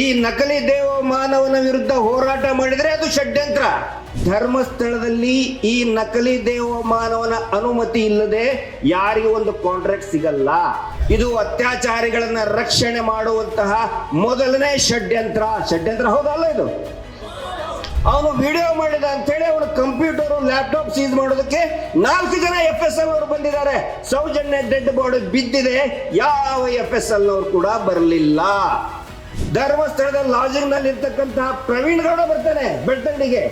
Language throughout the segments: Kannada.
ಈ ನಕಲಿ ದೇವ ಮಾನವನ ವಿರುದ್ಧ ಹೋರಾಟ ಮಾಡಿದರೆ ಅದು ಷಡ್ಯಂತ್ರ. ಧರ್ಮಸ್ಥಳದಲ್ಲಿ ಈ ನಕಲಿ ದೇವ ಮಾನವನ ಅನುಮತಿ ಇಲ್ಲದೆ ಯಾರಿಗೂ ಒಂದು ಕಾಂಟ್ರಾಕ್ಟ್ ಸಿಗಲ್ಲ. ಇದು ಅತ್ಯಾಚಾರಿಗಳನ್ನ ರಕ್ಷಣೆ ಮಾಡುವಂತಹ ಮೊದಲನೇ ಷಡ್ಯಂತ್ರ. ಷಡ್ಯಂತ್ರ ಹೌದಲ್ಲ ಇದು? ಅವನು ವಿಡಿಯೋ ಮಾಡಿದ ಅಂತೇಳಿ ಅವನು ಕಂಪ್ಯೂಟರ್ ಲ್ಯಾಪ್ಟಾಪ್ ಸೀಸ್ ಮಾಡೋದಕ್ಕೆ ನಾಲ್ಕು ಜನ ಎಫ್ ಎಸ್ ಎಲ್ ಅವರು ಬಂದಿದ್ದಾರೆ. ಸೌಜನ್ಯ ಡೆಡ್ ಬೋರ್ಡ್ ಬಿದ್ದಿದೆ. ಯಾವ ಎಫ್ ಎಸ್ ಎಲ್ ಅವರು ಕೂಡ ಬರಲಿಲ್ಲ. ಧರ್ಮಸ್ಥಳದ ಲಾಜಿಂಗ್ನಲ್ಲಿ ಇರ್ತಕ್ಕಂತಹ ಪ್ರವೀಣ್ ಗೌಡ ಬರ್ತಾನೆ ಬೆಳ್ತಂಡಿಗೆ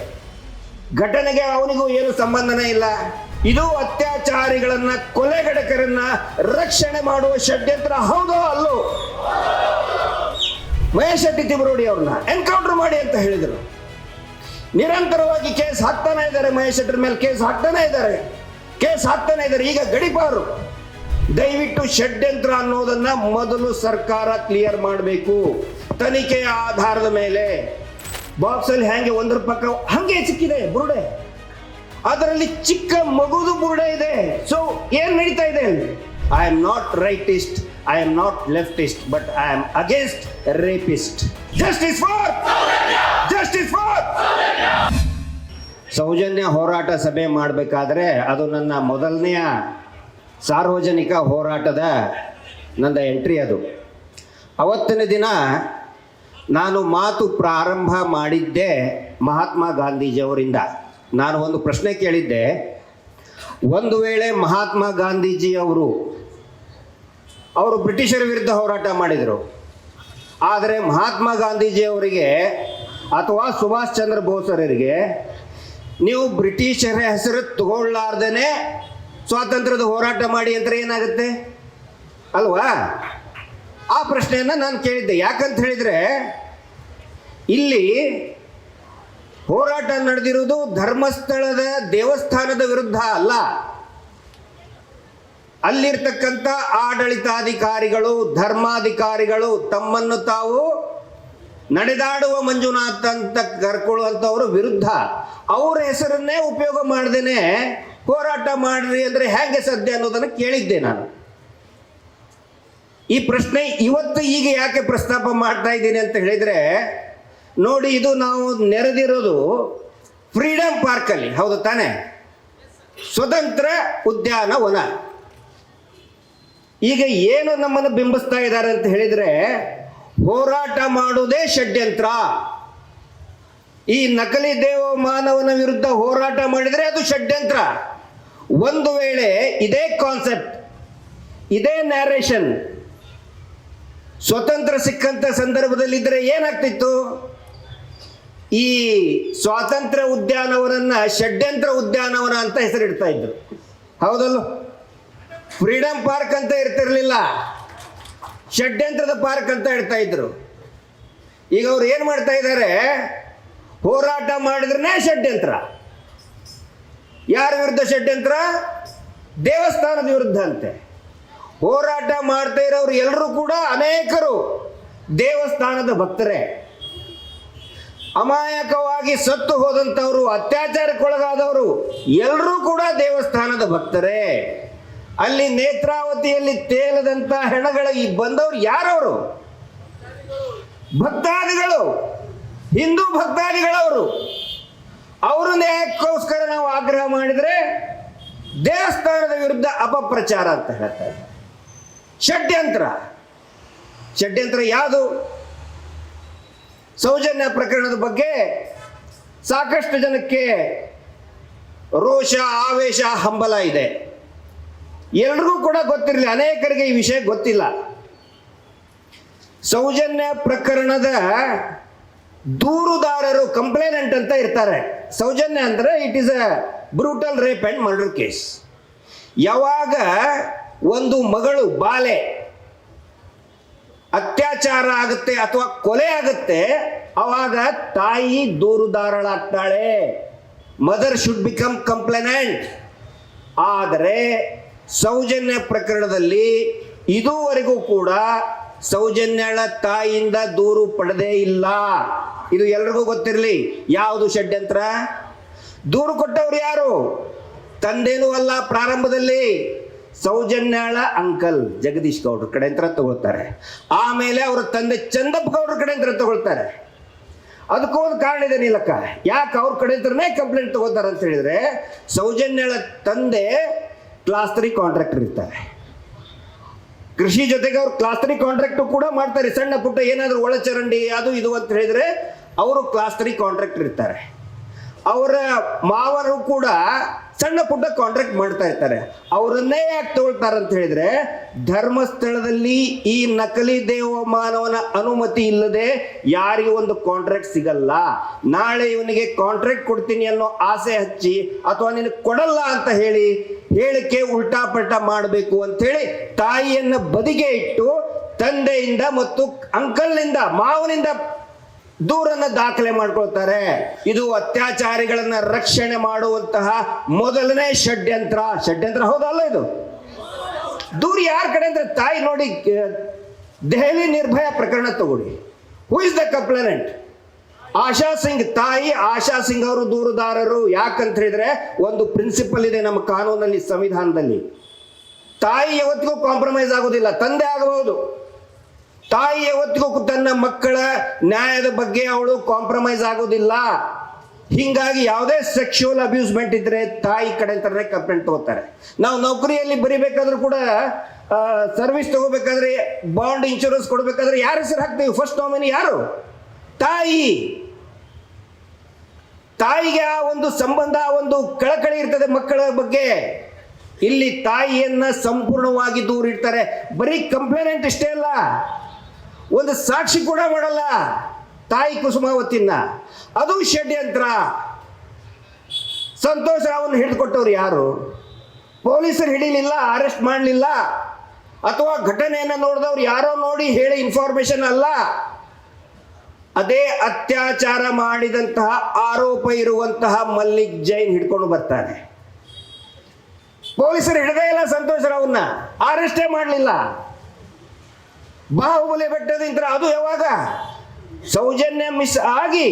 ಘಟನೆಗೆ ಅವನಿಗೂ ಏನು ಸಂಬಂಧನೇ ಇಲ್ಲ. ಇದು ಅತ್ಯಾಚಾರಿಗಳನ್ನ ಕೊಲೆಗಡಕರನ್ನ ರಕ್ಷಣೆ ಮಾಡುವ ಷಡ್ಯಂತ್ರ ಹೌದೋ ಅಲ್ಲೋ? ಮಹೇಶ್ ಶೆಟ್ಟಿ ತಿಮರೋಡಿ ಅವ್ರನ್ನ ಎನ್ಕೌಂಟರ್ ಮಾಡಿ ಅಂತ ಹೇಳಿದರು. ನಿರಂತರವಾಗಿ ಕೇಸ್ ಹಾಕ್ತಾನೆ ಇದ್ದಾರೆ ಮಹೇಶ್ ಶೆಟ್ಟರ್ ಮೇಲೆ. ಕೇಸ್ ಹಾಕ್ತಾನೆ ಇದ್ದಾರೆ. ಕೇಸ್ ಹಾಕ್ತಾನೆ ಇದ್ದಾರೆ. ಈಗ ಗಡಿಪಾರು. ದಯವಿಟ್ಟು ಷಡ್ಯಂತ್ರ ಅನ್ನೋದನ್ನ ಮೊದಲು ಸರ್ಕಾರ ಕ್ಲಿಯರ್ ಮಾಡಬೇಕು. ತನಿಖೆಯ ಆಧಾರದ ಮೇಲೆ ಬಾಕ್ಸ್ ಅಲ್ಲಿ ಹ್ಯಾಂಗೆ ಒಂದರ ಪಕ್ಕ ಹಂಗೆ ಸಿಕ್ಕಿದೆ ಬುರುಡೆ. ಅದರಲ್ಲಿ ಚಿಕ್ಕ ಮಗುದು ಬುರುಡೆ ಇದೆ. ಸೊ ಏನ್ ನಡೀತಾ ಇದೆ? I am not rightist I am not leftist but I am against rapist justice for justice for Soujanya ಹೋರಾಟ ಸಭೆ ಮಾಡಬೇಕಾದ್ರೆ ಅದು ನನ್ನ ಮೊದಲನೆಯ ಸಾರ್ವಜನಿಕ ಹೋರಾಟದ ನನ್ನ ಎಂಟ್ರಿ ಅದು. ಅವತ್ತಿನ ದಿನ ನಾನು ಮಾತು ಪ್ರಾರಂಭ ಮಾಡಿದ್ದೆ ಮಹಾತ್ಮ ಗಾಂಧೀಜಿಯವರಿಂದ. ನಾನು ಒಂದು ಪ್ರಶ್ನೆ ಕೇಳಿದ್ದೆ. ಒಂದು ವೇಳೆ ಮಹಾತ್ಮ ಗಾಂಧೀಜಿ ಅವರು ಅವರು ಬ್ರಿಟಿಷರ ವಿರುದ್ಧ ಹೋರಾಟ ಮಾಡಿದರು. ಆದರೆ ಮಹಾತ್ಮ ಗಾಂಧೀಜಿ ಅವರಿಗೆ ಅಥವಾ ಸುಭಾಷ್ ಚಂದ್ರ ಬೋಸರಿಗೆ ನೀವು ಬ್ರಿಟಿಷರ ಹೆಸರು ತಗೊಳ್ಳಾರ್ದೇನೆ ಸ್ವಾತಂತ್ರ್ಯದ ಹೋರಾಟ ಮಾಡಿ ಅಂತ ಏನಾಗುತ್ತೆ? ಅಲ್ವಾ? ಆ ಪ್ರಶ್ನೆಯನ್ನು ನಾನು ಕೇಳಿದ್ದೆ. ಯಾಕಂತ ಹೇಳಿದರೆ, ಇಲ್ಲಿ ಹೋರಾಟ ನಡೆದಿರುವುದು ಧರ್ಮಸ್ಥಳದ ದೇವಸ್ಥಾನದ ವಿರುದ್ಧ ಅಲ್ಲ. ಅಲ್ಲಿರ್ತಕ್ಕಂಥ ಆಡಳಿತಾಧಿಕಾರಿಗಳು, ಧರ್ಮಾಧಿಕಾರಿಗಳು ತಮ್ಮನ್ನು ತಾವು ನಡೆದಾಡುವ ಮಂಜುನಾಥ್ ಅಂತ ಕರ್ಕೊಳ್ಳುವಂಥವ್ರ ವಿರುದ್ಧ. ಅವ್ರ ಹೆಸರನ್ನೇ ಉಪಯೋಗ ಮಾಡ್ದೇನೆ ಹೋರಾಟ ಮಾಡ್ರಿ ಅಂದ್ರೆ ಹೇಗೆ ಸದ್ಯ ಅನ್ನೋದನ್ನು ಕೇಳಿದ್ದೆ ನಾನು. ಈ ಪ್ರಶ್ನೆ ಇವತ್ತು ಈಗ ಯಾಕೆ ಪ್ರಸ್ತಾಪ ಮಾಡ್ತಾ ಇದ್ದೀನಿ ಅಂತ ಹೇಳಿದ್ರೆ, ನೋಡಿ ಇದು ನಾವು ನೆರೆದಿರೋದು ಫ್ರೀಡಮ್ ಪಾರ್ಕಲ್ಲಿ, ಹೌದು ತಾನೆ? ಸ್ವತಂತ್ರ ಉದ್ಯಾನವನ ಈಗ ಏನು ನಮ್ಮನ್ನು ಬಿಂಬಿಸ್ತಾ ಇದ್ದಾರೆ ಅಂತ ಹೇಳಿದ್ರೆ, ಹೋರಾಟ ಮಾಡುವುದೇ ಷಡ್ಯಂತ್ರ. ಈ ನಕಲಿ ದೇವ ಮಾನವನ ವಿರುದ್ಧ ಹೋರಾಟ ಮಾಡಿದರೆ ಅದು ಷಡ್ಯಂತ್ರ. ಒಂದು ವೇಳೆ ಇದೇ ಕಾನ್ಸೆಪ್ಟ್ ಇದೇ ನ್ಯಾರೇಷನ್ ಸ್ವತಂತ್ರ ಸಿಕ್ಕಂತ ಸಂದರ್ಭದಲ್ಲಿದ್ದರೆ ಏನಾಗ್ತಿತ್ತು? ಈ ಸ್ವಾತಂತ್ರ್ಯ ಉದ್ಯಾನವನನ್ನ ಷಡ್ಯಂತ್ರ ಉದ್ಯಾನವನ ಅಂತ ಹೆಸರಿಡ್ತಾ ಇದ್ರು. ಹೌದಲ್ಲ? ಫ್ರೀಡಮ್ ಪಾರ್ಕ್ ಅಂತ ಇರ್ತಿರ್ಲಿಲ್ಲ. ಷಡ್ಯಂತ್ರದ ಪಾರ್ಕ್ ಅಂತ ಹೇಳ್ತಾ ಇದ್ರು. ಈಗ ಅವ್ರು ಏನು ಮಾಡ್ತಾ ಇದ್ದಾರೆ ಹೋರಾಟ ಮಾಡಿದ್ರೆ ಷಡ್ಯಂತ್ರ. ಯಾರ ವಿರುದ್ಧ ಷಡ್ಯಂತ್ರ? ದೇವಸ್ಥಾನದ ವಿರುದ್ಧ ಅಂತೆ. ಹೋರಾಟ ಮಾಡ್ತಾ ಇರೋರು ಎಲ್ಲರೂ ಕೂಡ ಅನೇಕರು ದೇವಸ್ಥಾನದ ಭಕ್ತರೇ. ಅಮಾಯಕವಾಗಿ ಸತ್ತು ಹೋದಂಥವರು, ಅತ್ಯಾಚಾರಕ್ಕೊಳಗಾದವರು ಎಲ್ಲರೂ ಕೂಡ ದೇವಸ್ಥಾನದ ಭಕ್ತರೇ. ಅಲ್ಲಿ ನೇತ್ರಾವತಿಯಲ್ಲಿ ತೇಲದಂತ ಹೆಣಗಳ ಈ ಬಂದವರು ಯಾರವರು? ಭಕ್ತಾದಿಗಳು, ಹಿಂದೂ ಭಕ್ತಾದಿಗಳವರು. ಅವರು ನ್ಯಾಯಕ್ಕೋಸ್ಕರ ನಾವು ಆಗ್ರಹ ಮಾಡಿದರೆ ದೇವಸ್ಥಾನದ ವಿರುದ್ಧ ಅಪಪ್ರಚಾರ ಅಂತ ಹೇಳ್ತಾರೆ ಷಡ್ಯಂತ್ರ. ಷಡ್ಯಂತ್ರ ಯಾವುದು? ಸೌಜನ್ಯ ಪ್ರಕರಣದ ಬಗ್ಗೆ ಸಾಕಷ್ಟು ಜನಕ್ಕೆ ರೋಷ, ಆವೇಶ, ಹಂಬಲ ಇದೆ. ಎಲ್ರಿಗೂ ಕೂಡ ಗೊತ್ತಿರಲಿ, ಅನೇಕರಿಗೆ ಈ ವಿಷಯ ಗೊತ್ತಿಲ್ಲ. ಸೌಜನ್ಯ ಪ್ರಕರಣದ ದೂರುದಾರರು ಕಂಪ್ಲೇನೆಂಟ್ ಅಂತ ಇರ್ತಾರೆ. ಸೌಜನ್ಯ ಅಂದರೆ it is a brutal rape and murder case ಯಾವಾಗ ಒಂದು ಮಗಳು ಬಾಲೆ. ಅತ್ಯಾಚಾರ ಆಗುತ್ತೆ ಅಥವಾ ಕೊಲೆ ಆಗುತ್ತೆ, ಅವಾಗ ತಾಯಿ ದೂರುದಾರಳಾಗ್ತಾಳೆ. ಮದರ್ ಶುಡ್ ಬಿಕಮ್ ಕಂಪ್ಲೇನೆಂಟ್ ಆದರೆ ಸೌಜನ್ಯ ಪ್ರಕರಣದಲ್ಲಿ ಇದುವರೆಗೂ ಕೂಡ ಸೌಜನ್ಯಳ ತಾಯಿಯಿಂದ ದೂರು ಪಡೆದೇ ಇಲ್ಲ. ಇದು ಎಲ್ರಿಗೂ ಗೊತ್ತಿರಲಿ, ಯಾವುದು ಷಡ್ಯಂತ್ರ? ದೂರು ಕೊಟ್ಟವ್ರು ಯಾರು? ತಂದೇನೂ ಅಲ್ಲ ಪ್ರಾರಂಭದಲ್ಲಿ. ಸೌಜನ್ಯಾಳ ಅಂಕಲ್ ಜಗದೀಶ್ ಗೌಡ್ರ ಕಡೆ ಅಂತ ತಗೊಳ್ತಾರೆ. ಆಮೇಲೆ ಅವರ ತಂದೆ ಚಂದಪ್ಪ ಗೌಡ್ರ ಕಡೆ ಅಂತ ತಗೊಳ್ತಾರೆ. ಅದಕ್ಕೂ ಒಂದು ಕಾರಣ ಇದೆ ನೀಲಕ್ಕ. ಯಾಕೆ ಅವ್ರ ಕಡೆ ಹತ್ರನೇ ಕಂಪ್ಲೇಂಟ್ ತಗೋತಾರೆ ಅಂತ ಹೇಳಿದ್ರೆ, ಸೌಜನ್ಯಾಳ ತಂದೆ ಕ್ಲಾಸ್ ತ್ರೀ ಕಾಂಟ್ರಾಕ್ಟರ್ ಇರ್ತಾರೆ. ಕೃಷಿ ಜೊತೆಗೆ ಅವ್ರು ಕ್ಲಾಸ್ ತ್ರೀ ಕಾಂಟ್ರಾಕ್ಟ್ ಕೂಡ ಮಾಡ್ತಾರೆ. ಸಣ್ಣ ಪುಟ್ಟ ಏನಾದರೂ ಒಳಚರಂಡಿ ಅದು ಇದು ಅಂತ ಹೇಳಿದ್ರೆ ಅವರು ಕ್ಲಾಸ್ ತ್ರೀ ಕಾಂಟ್ರಾಕ್ಟರ್ ಇರ್ತಾರೆ. ಅವರ ಮಾವರು ಕೂಡ ಸಣ್ಣ ಪುಟ್ಟ ಕಾಂಟ್ರಾಕ್ಟ್ ಮಾಡ್ತಾ ಇರ್ತಾರೆ. ಅವರನ್ನೇ ಯಾಕೆ ತಗೊಳ್ತಾರೆ ಅಂತ ಹೇಳಿದ್ರೆ, ಧರ್ಮಸ್ಥಳದಲ್ಲಿ ಈ ನಕಲಿ ದೇವಮಾನವನ ಅನುಮತಿ ಇಲ್ಲದೆ ಯಾರಿಗೆ ಒಂದು ಕಾಂಟ್ರಾಕ್ಟ್ ಸಿಗಲ್ಲ. ನಾಳೆ ಇವನಿಗೆ ಕಾಂಟ್ರಾಕ್ಟ್ ಕೊಡ್ತೀನಿ ಅನ್ನೋ ಆಸೆ ಹಚ್ಚಿ ಅಥವಾ ನಿನಗೆ ಕೊಡಲ್ಲ ಅಂತ ಹೇಳಿ ಹೇಳಿಕೆ ಉಲ್ಟಾಪಲ್ಟ ಮಾಡಬೇಕು ಅಂತ ಹೇಳಿ ತಾಯಿಯನ್ನ ಬದಿಗೆ ಇಟ್ಟು ತಂದೆಯಿಂದ ಮತ್ತು ಅಂಕಲ್ನಿಂದ, ಮಾವನಿಂದ ದೂರನ್ನ ದಾಖಲೆ ಮಾಡ್ಕೊಳ್ತಾರೆ. ಇದು ಅತ್ಯಾಚಾರಿಗಳನ್ನ ರಕ್ಷಣೆ ಮಾಡುವಂತಹ ಮೊದಲನೇ ಷಡ್ಯಂತ್ರ. ಷಡ್ಯಂತ್ರ ಹೌದಲ್ಲ ಇದು? ದೂರ ಯಾರ ಕಡೆ ಅಂದ್ರೆ ತಾಯಿ ನೋಡಿ ದೆಹಲಿ ನಿರ್ಭಯ ಪ್ರಕರಣ ತಗೊಳ್ಳಿ. Who is the complainant Asha Singh ತಾಯಿ, ಆಶಾ ಸಿಂಗ್ ಅವರು ದೂರುದಾರರು. ಯಾಕಂತ ಹೇಳಿದ್ರೆ ಒಂದು ಪ್ರಿನ್ಸಿಪಲ್ ಇದೆ ನಮ್ಮ ಕಾನೂನಲ್ಲಿ, ಸಂವಿಧಾನದಲ್ಲಿ. ತಾಯಿ ಯಾವತ್ತಿಗೂ ಕಾಂಪ್ರಮೈಸ್ ಆಗೋದಿಲ್ಲ, ತಂದೆ ಆಗಬಹುದು. ತಾಯಿ ಯಾವತ್ತಿಗೂ ತನ್ನ ಮಕ್ಕಳ ನ್ಯಾಯದ ಬಗ್ಗೆ ಅವಳು ಕಾಂಪ್ರಮೈಸ್ ಆಗೋದಿಲ್ಲ. ಹಿಂಗಾಗಿ ಯಾವುದೇ ಸೆಕ್ಷುವಲ್ ಅಬ್ಯೂಸ್ಮೆಂಟ್ ಇದ್ರೆ ತಾಯಿ ಕಡೆ ಅಂತಾರೆ ಕಂಪ್ಲೇಂಟ್ ತಗೋತಾರೆ. ನಾವು ನೌಕರಿಯಲ್ಲಿ ಬರಿಬೇಕಾದ್ರೂ ಕೂಡ ಸರ್ವಿಸ್ ತಗೋಬೇಕಾದ್ರೆ ಬಾಂಡ್ ಇನ್ಶೂರೆನ್ಸ್ ಕೊಡಬೇಕಾದ್ರೆ ಯಾರ ಹೆಸರು ಹಾಕ್ತೀವಿ? ಫಸ್ಟ್ ನಾಮಿನಿ ಯಾರು? ತಾಯಿ. ತಾಯಿಗೆ ಆ ಒಂದು ಸಂಬಂಧ ಒಂದು ಕಳಕಳಿ ಇರ್ತದೆ ಮಕ್ಕಳ ಬಗ್ಗೆ. ಇಲ್ಲಿ ತಾಯಿಯನ್ನ ಸಂಪೂರ್ಣವಾಗಿ ದೂರ ಇಡ್ತಾರೆ ಬರೀ ಕಂಪ್ಲೇನೆಂಟ್ ಇಷ್ಟೇ ಅಲ್ಲ. ಒಂದು ಸಾಕ್ಷಿ ಕೂಡ ಮಾಡಲ್ಲ. ತಾಯಿ ಕುಸುಮಾವತಿನ ಅದು ಷಡ್ಯಂತ್ರ. ಸಂತೋಷ ರಾವ್ನ ಹಿಡಿದುಕೊಟ್ಟವ್ರು ಯಾರು? ಪೊಲೀಸರು ಹಿಡಿಲಿಲ್ಲ ಅರೆಸ್ಟ್ ಮಾಡಲಿಲ್ಲ, ಅಥವಾ ಘಟನೆಯನ್ನು ನೋಡಿದವ್ರು ಯಾರೋ ನೋಡಿ ಹೇಳಿ ಇನ್ಫಾರ್ಮೇಶನ್ ಅಲ್ಲ. ಅದೇ ಅತ್ಯಾಚಾರ ಮಾಡಿದಂತಹ ಆರೋಪ ಇರುವಂತಹ ಮಲ್ಲಿಕ್ ಜೈನ್ ಹಿಡ್ಕೊಂಡು ಬರ್ತಾನೆ. ಪೊಲೀಸರು ಹಿಡದೇ ಇಲ್ಲ ಸಂತೋಷ್ ರಾವ್ನ ಅರೆಸ್ಟೇ ಮಾಡಲಿಲ್ಲ. ಬಾಹುಬಲಿ ಬೆಟ್ಟದಿಂದ ಅದು ಯಾವಾಗ? ಸೌಜನ್ಯ ಮಿಸ್ ಆಗಿ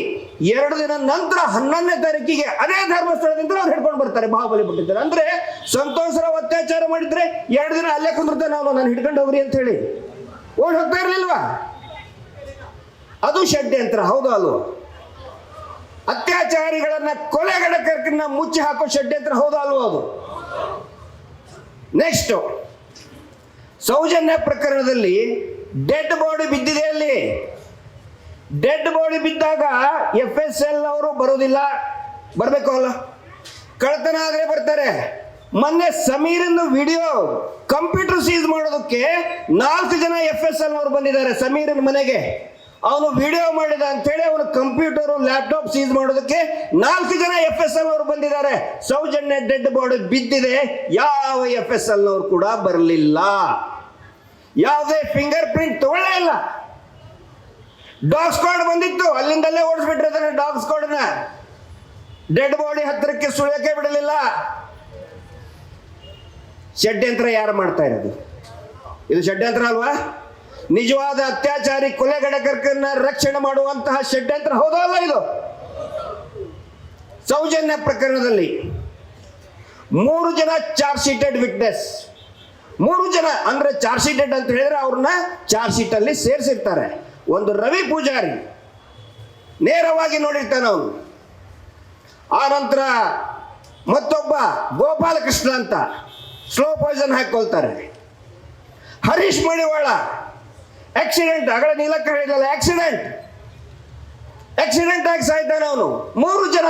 ಎರಡು ದಿನ ನಂತರ ಹನ್ನೊಂದನೇ ತಾರೀಕಿಗೆ ಅದೇ ಧರ್ಮಸ್ಥಳದಿಂದ ಅವ್ರು ಹಿಡ್ಕೊಂಡು ಬರ್ತಾರೆ ಬಾಹುಬಲಿ ಬಿಟ್ಟಿದ್ದಾರೆ ಅಂದ್ರೆ ಸಂತೋಷರ ಅತ್ಯಾಚಾರ ಮಾಡಿದ್ರೆ ಎರಡು ದಿನ ಅಲ್ಲೇ ಕುಂದಿರ್ತಾನೆ ಅವನು ನಾನು ಹಿಡ್ಕೊಂಡು ಹೋಗ್ರಿ ಅಂತ ಹೇಳಿ. ಓಡ್ ಹೋಗ್ತಾ ಇರ್ಲಿಲ್ವಾ? ಅದು ಷಡ್ಯಂತ್ರ, ಹೌದು ಅತ್ಯಾಚಾರಿಗಳನ್ನು ಅತ್ಯಾಚಾರಿಗಳನ್ನ ಕೊಲೆಗಡಕರನ್ನ ಮುಚ್ಚಿ ಹಾಕೋ ಷಡ್ಯಂತ್ರ, ಹೌದು ಅಲ್ವೋ ಅದು? ನೆಕ್ಸ್ಟ್ ಸೌಜನ್ಯ ಪ್ರಕರಣದಲ್ಲಿ ಡೆಡ್ ಬಾಡಿ ಬಿದ್ದಿದೆ ಅಲ್ಲಿ. ಡೆಡ್ ಬಾಡಿ ಬಿದ್ದಾಗ ಎಫ್ ಎಸ್ ಎಲ್ ಅವರು ಬರೋದಿಲ್ಲ ಬರಬೇಕು ಅಲ್ಲ? ಕಳ್ತನ ಆದರೆ ಬರ್ತಾರೆ. ಮೊನ್ನೆ ಸಮೀರಿನ ವಿಡಿಯೋ ಕಂಪ್ಯೂಟರ್ ಸೀಸ್ ಮಾಡೋದಕ್ಕೆ ನಾಲ್ಕು ಜನ ಎಫ್ ಎಸ್ ಎಲ್ ಅವರು ಬಂದಿದ್ದಾರೆ ಸಮೀರಿನ ಮನೆಗೆ. ಅವನು ವಿಡಿಯೋ ಮಾಡಿದ ಅಂತೇಳಿ ಅವನು ಕಂಪ್ಯೂಟರ್ ಲ್ಯಾಪ್ಟಾಪ್ ಸೀಸ್ ಮಾಡೋದಕ್ಕೆ ನಾಲ್ಕು ಜನ ಎಫ್ ಎಸ್ ಎಲ್ ಅವರು ಬಂದಿದ್ದಾರೆ. ಸೌಜನ್ಯ ಡೆಡ್ ಬಾಡಿ ಬಿದ್ದಿದೆ. ಯಾವ ಎಫ್ ಎಸ್ ಎಲ್ ಅವರು ಕೂಡ ಬರಲಿಲ್ಲ. ಯಾವುದೇ ಫಿಂಗರ್ ಪ್ರಿಂಟ್ ತಗೊಳ್ಳೇ ಇಲ್ಲ. ಡಾಗ್ ಸ್ಕ್ವಾಡ್ ಬಂದಿತ್ತು, ಅಲ್ಲಿಂದಲ್ಲೇ ಓಡಿಸ್ಬಿಟ್ಟಿರ್ತಾನೆ ಡಾಗ್ ಸ್ಕ್ವಾಡ್ನ ಡೆಡ್ ಬಾಡಿ ಹತ್ತಿರಕ್ಕೆ ಸುಳಿಯಕ್ಕೆ ಬಿಡಲಿಲ್ಲ. ಷಡ್ಯಂತ್ರ ಯಾರು ಮಾಡ್ತಾ ಇರೋದು? ಇದು ಷಡ್ಯಂತ್ರ ಅಲ್ವಾ? ನಿಜವಾದ ಅತ್ಯಾಚಾರಿ ಕೊಲೆಗಡಕರ್ಕನ್ನ ರಕ್ಷಣೆ ಮಾಡುವಂತಹ ಷಡ್ಯಂತ್ರ ಹೌದೋ ಅಲ್ಲ ಇದು? ಸೌಜನ್ಯ ಪ್ರಕರಣದಲ್ಲಿ ಮೂರು ಜನ ಚಾರ್ಜ್ ಶೀಟೆಡ್ ವಿಟ್ನೆಸ್ ಮೂರು ಜನ ಅಂದ್ರೆ ಚಾರ್ಜ್ ಶೀಟೆಡ್ ಅಂತ ಹೇಳಿದ್ರೆ ಅವ್ರನ್ನ ಚಾರ್ಜ್ ಶೀಟ್ ಅಲ್ಲಿ ಸೇರಿಸಿರ್ತಾರೆ. ಒಂದು ರವಿ ಪೂಜಾರಿ. ನೇರವಾಗಿ ನೋಡಿರ್ತಾನೆ ಅವನು. ಆ ನಂತರ ಮತ್ತೊಬ್ಬ ಗೋಪಾಲಕೃಷ್ಣ ಅಂತ. ಸ್ಲೋ ಪಾಯ್ಸನ್ ಹಾಕೊಳ್ತಾರೆ ಹರೀಶ್ ಮಣಿವಾಳ ಆಕ್ಸಿಡೆಂಟ್ ಅಗಳ ನೀಲಕ್ಕ ಹೇಳಿದಲ್ಲ ಆಕ್ಸಿಡೆಂಟ್ ಆಕ್ಸಿಡೆಂಟ್ ಆಗಿ ಸಾಯ್ತಾನೆ ಅವನು. ಮೂರು ಜನ.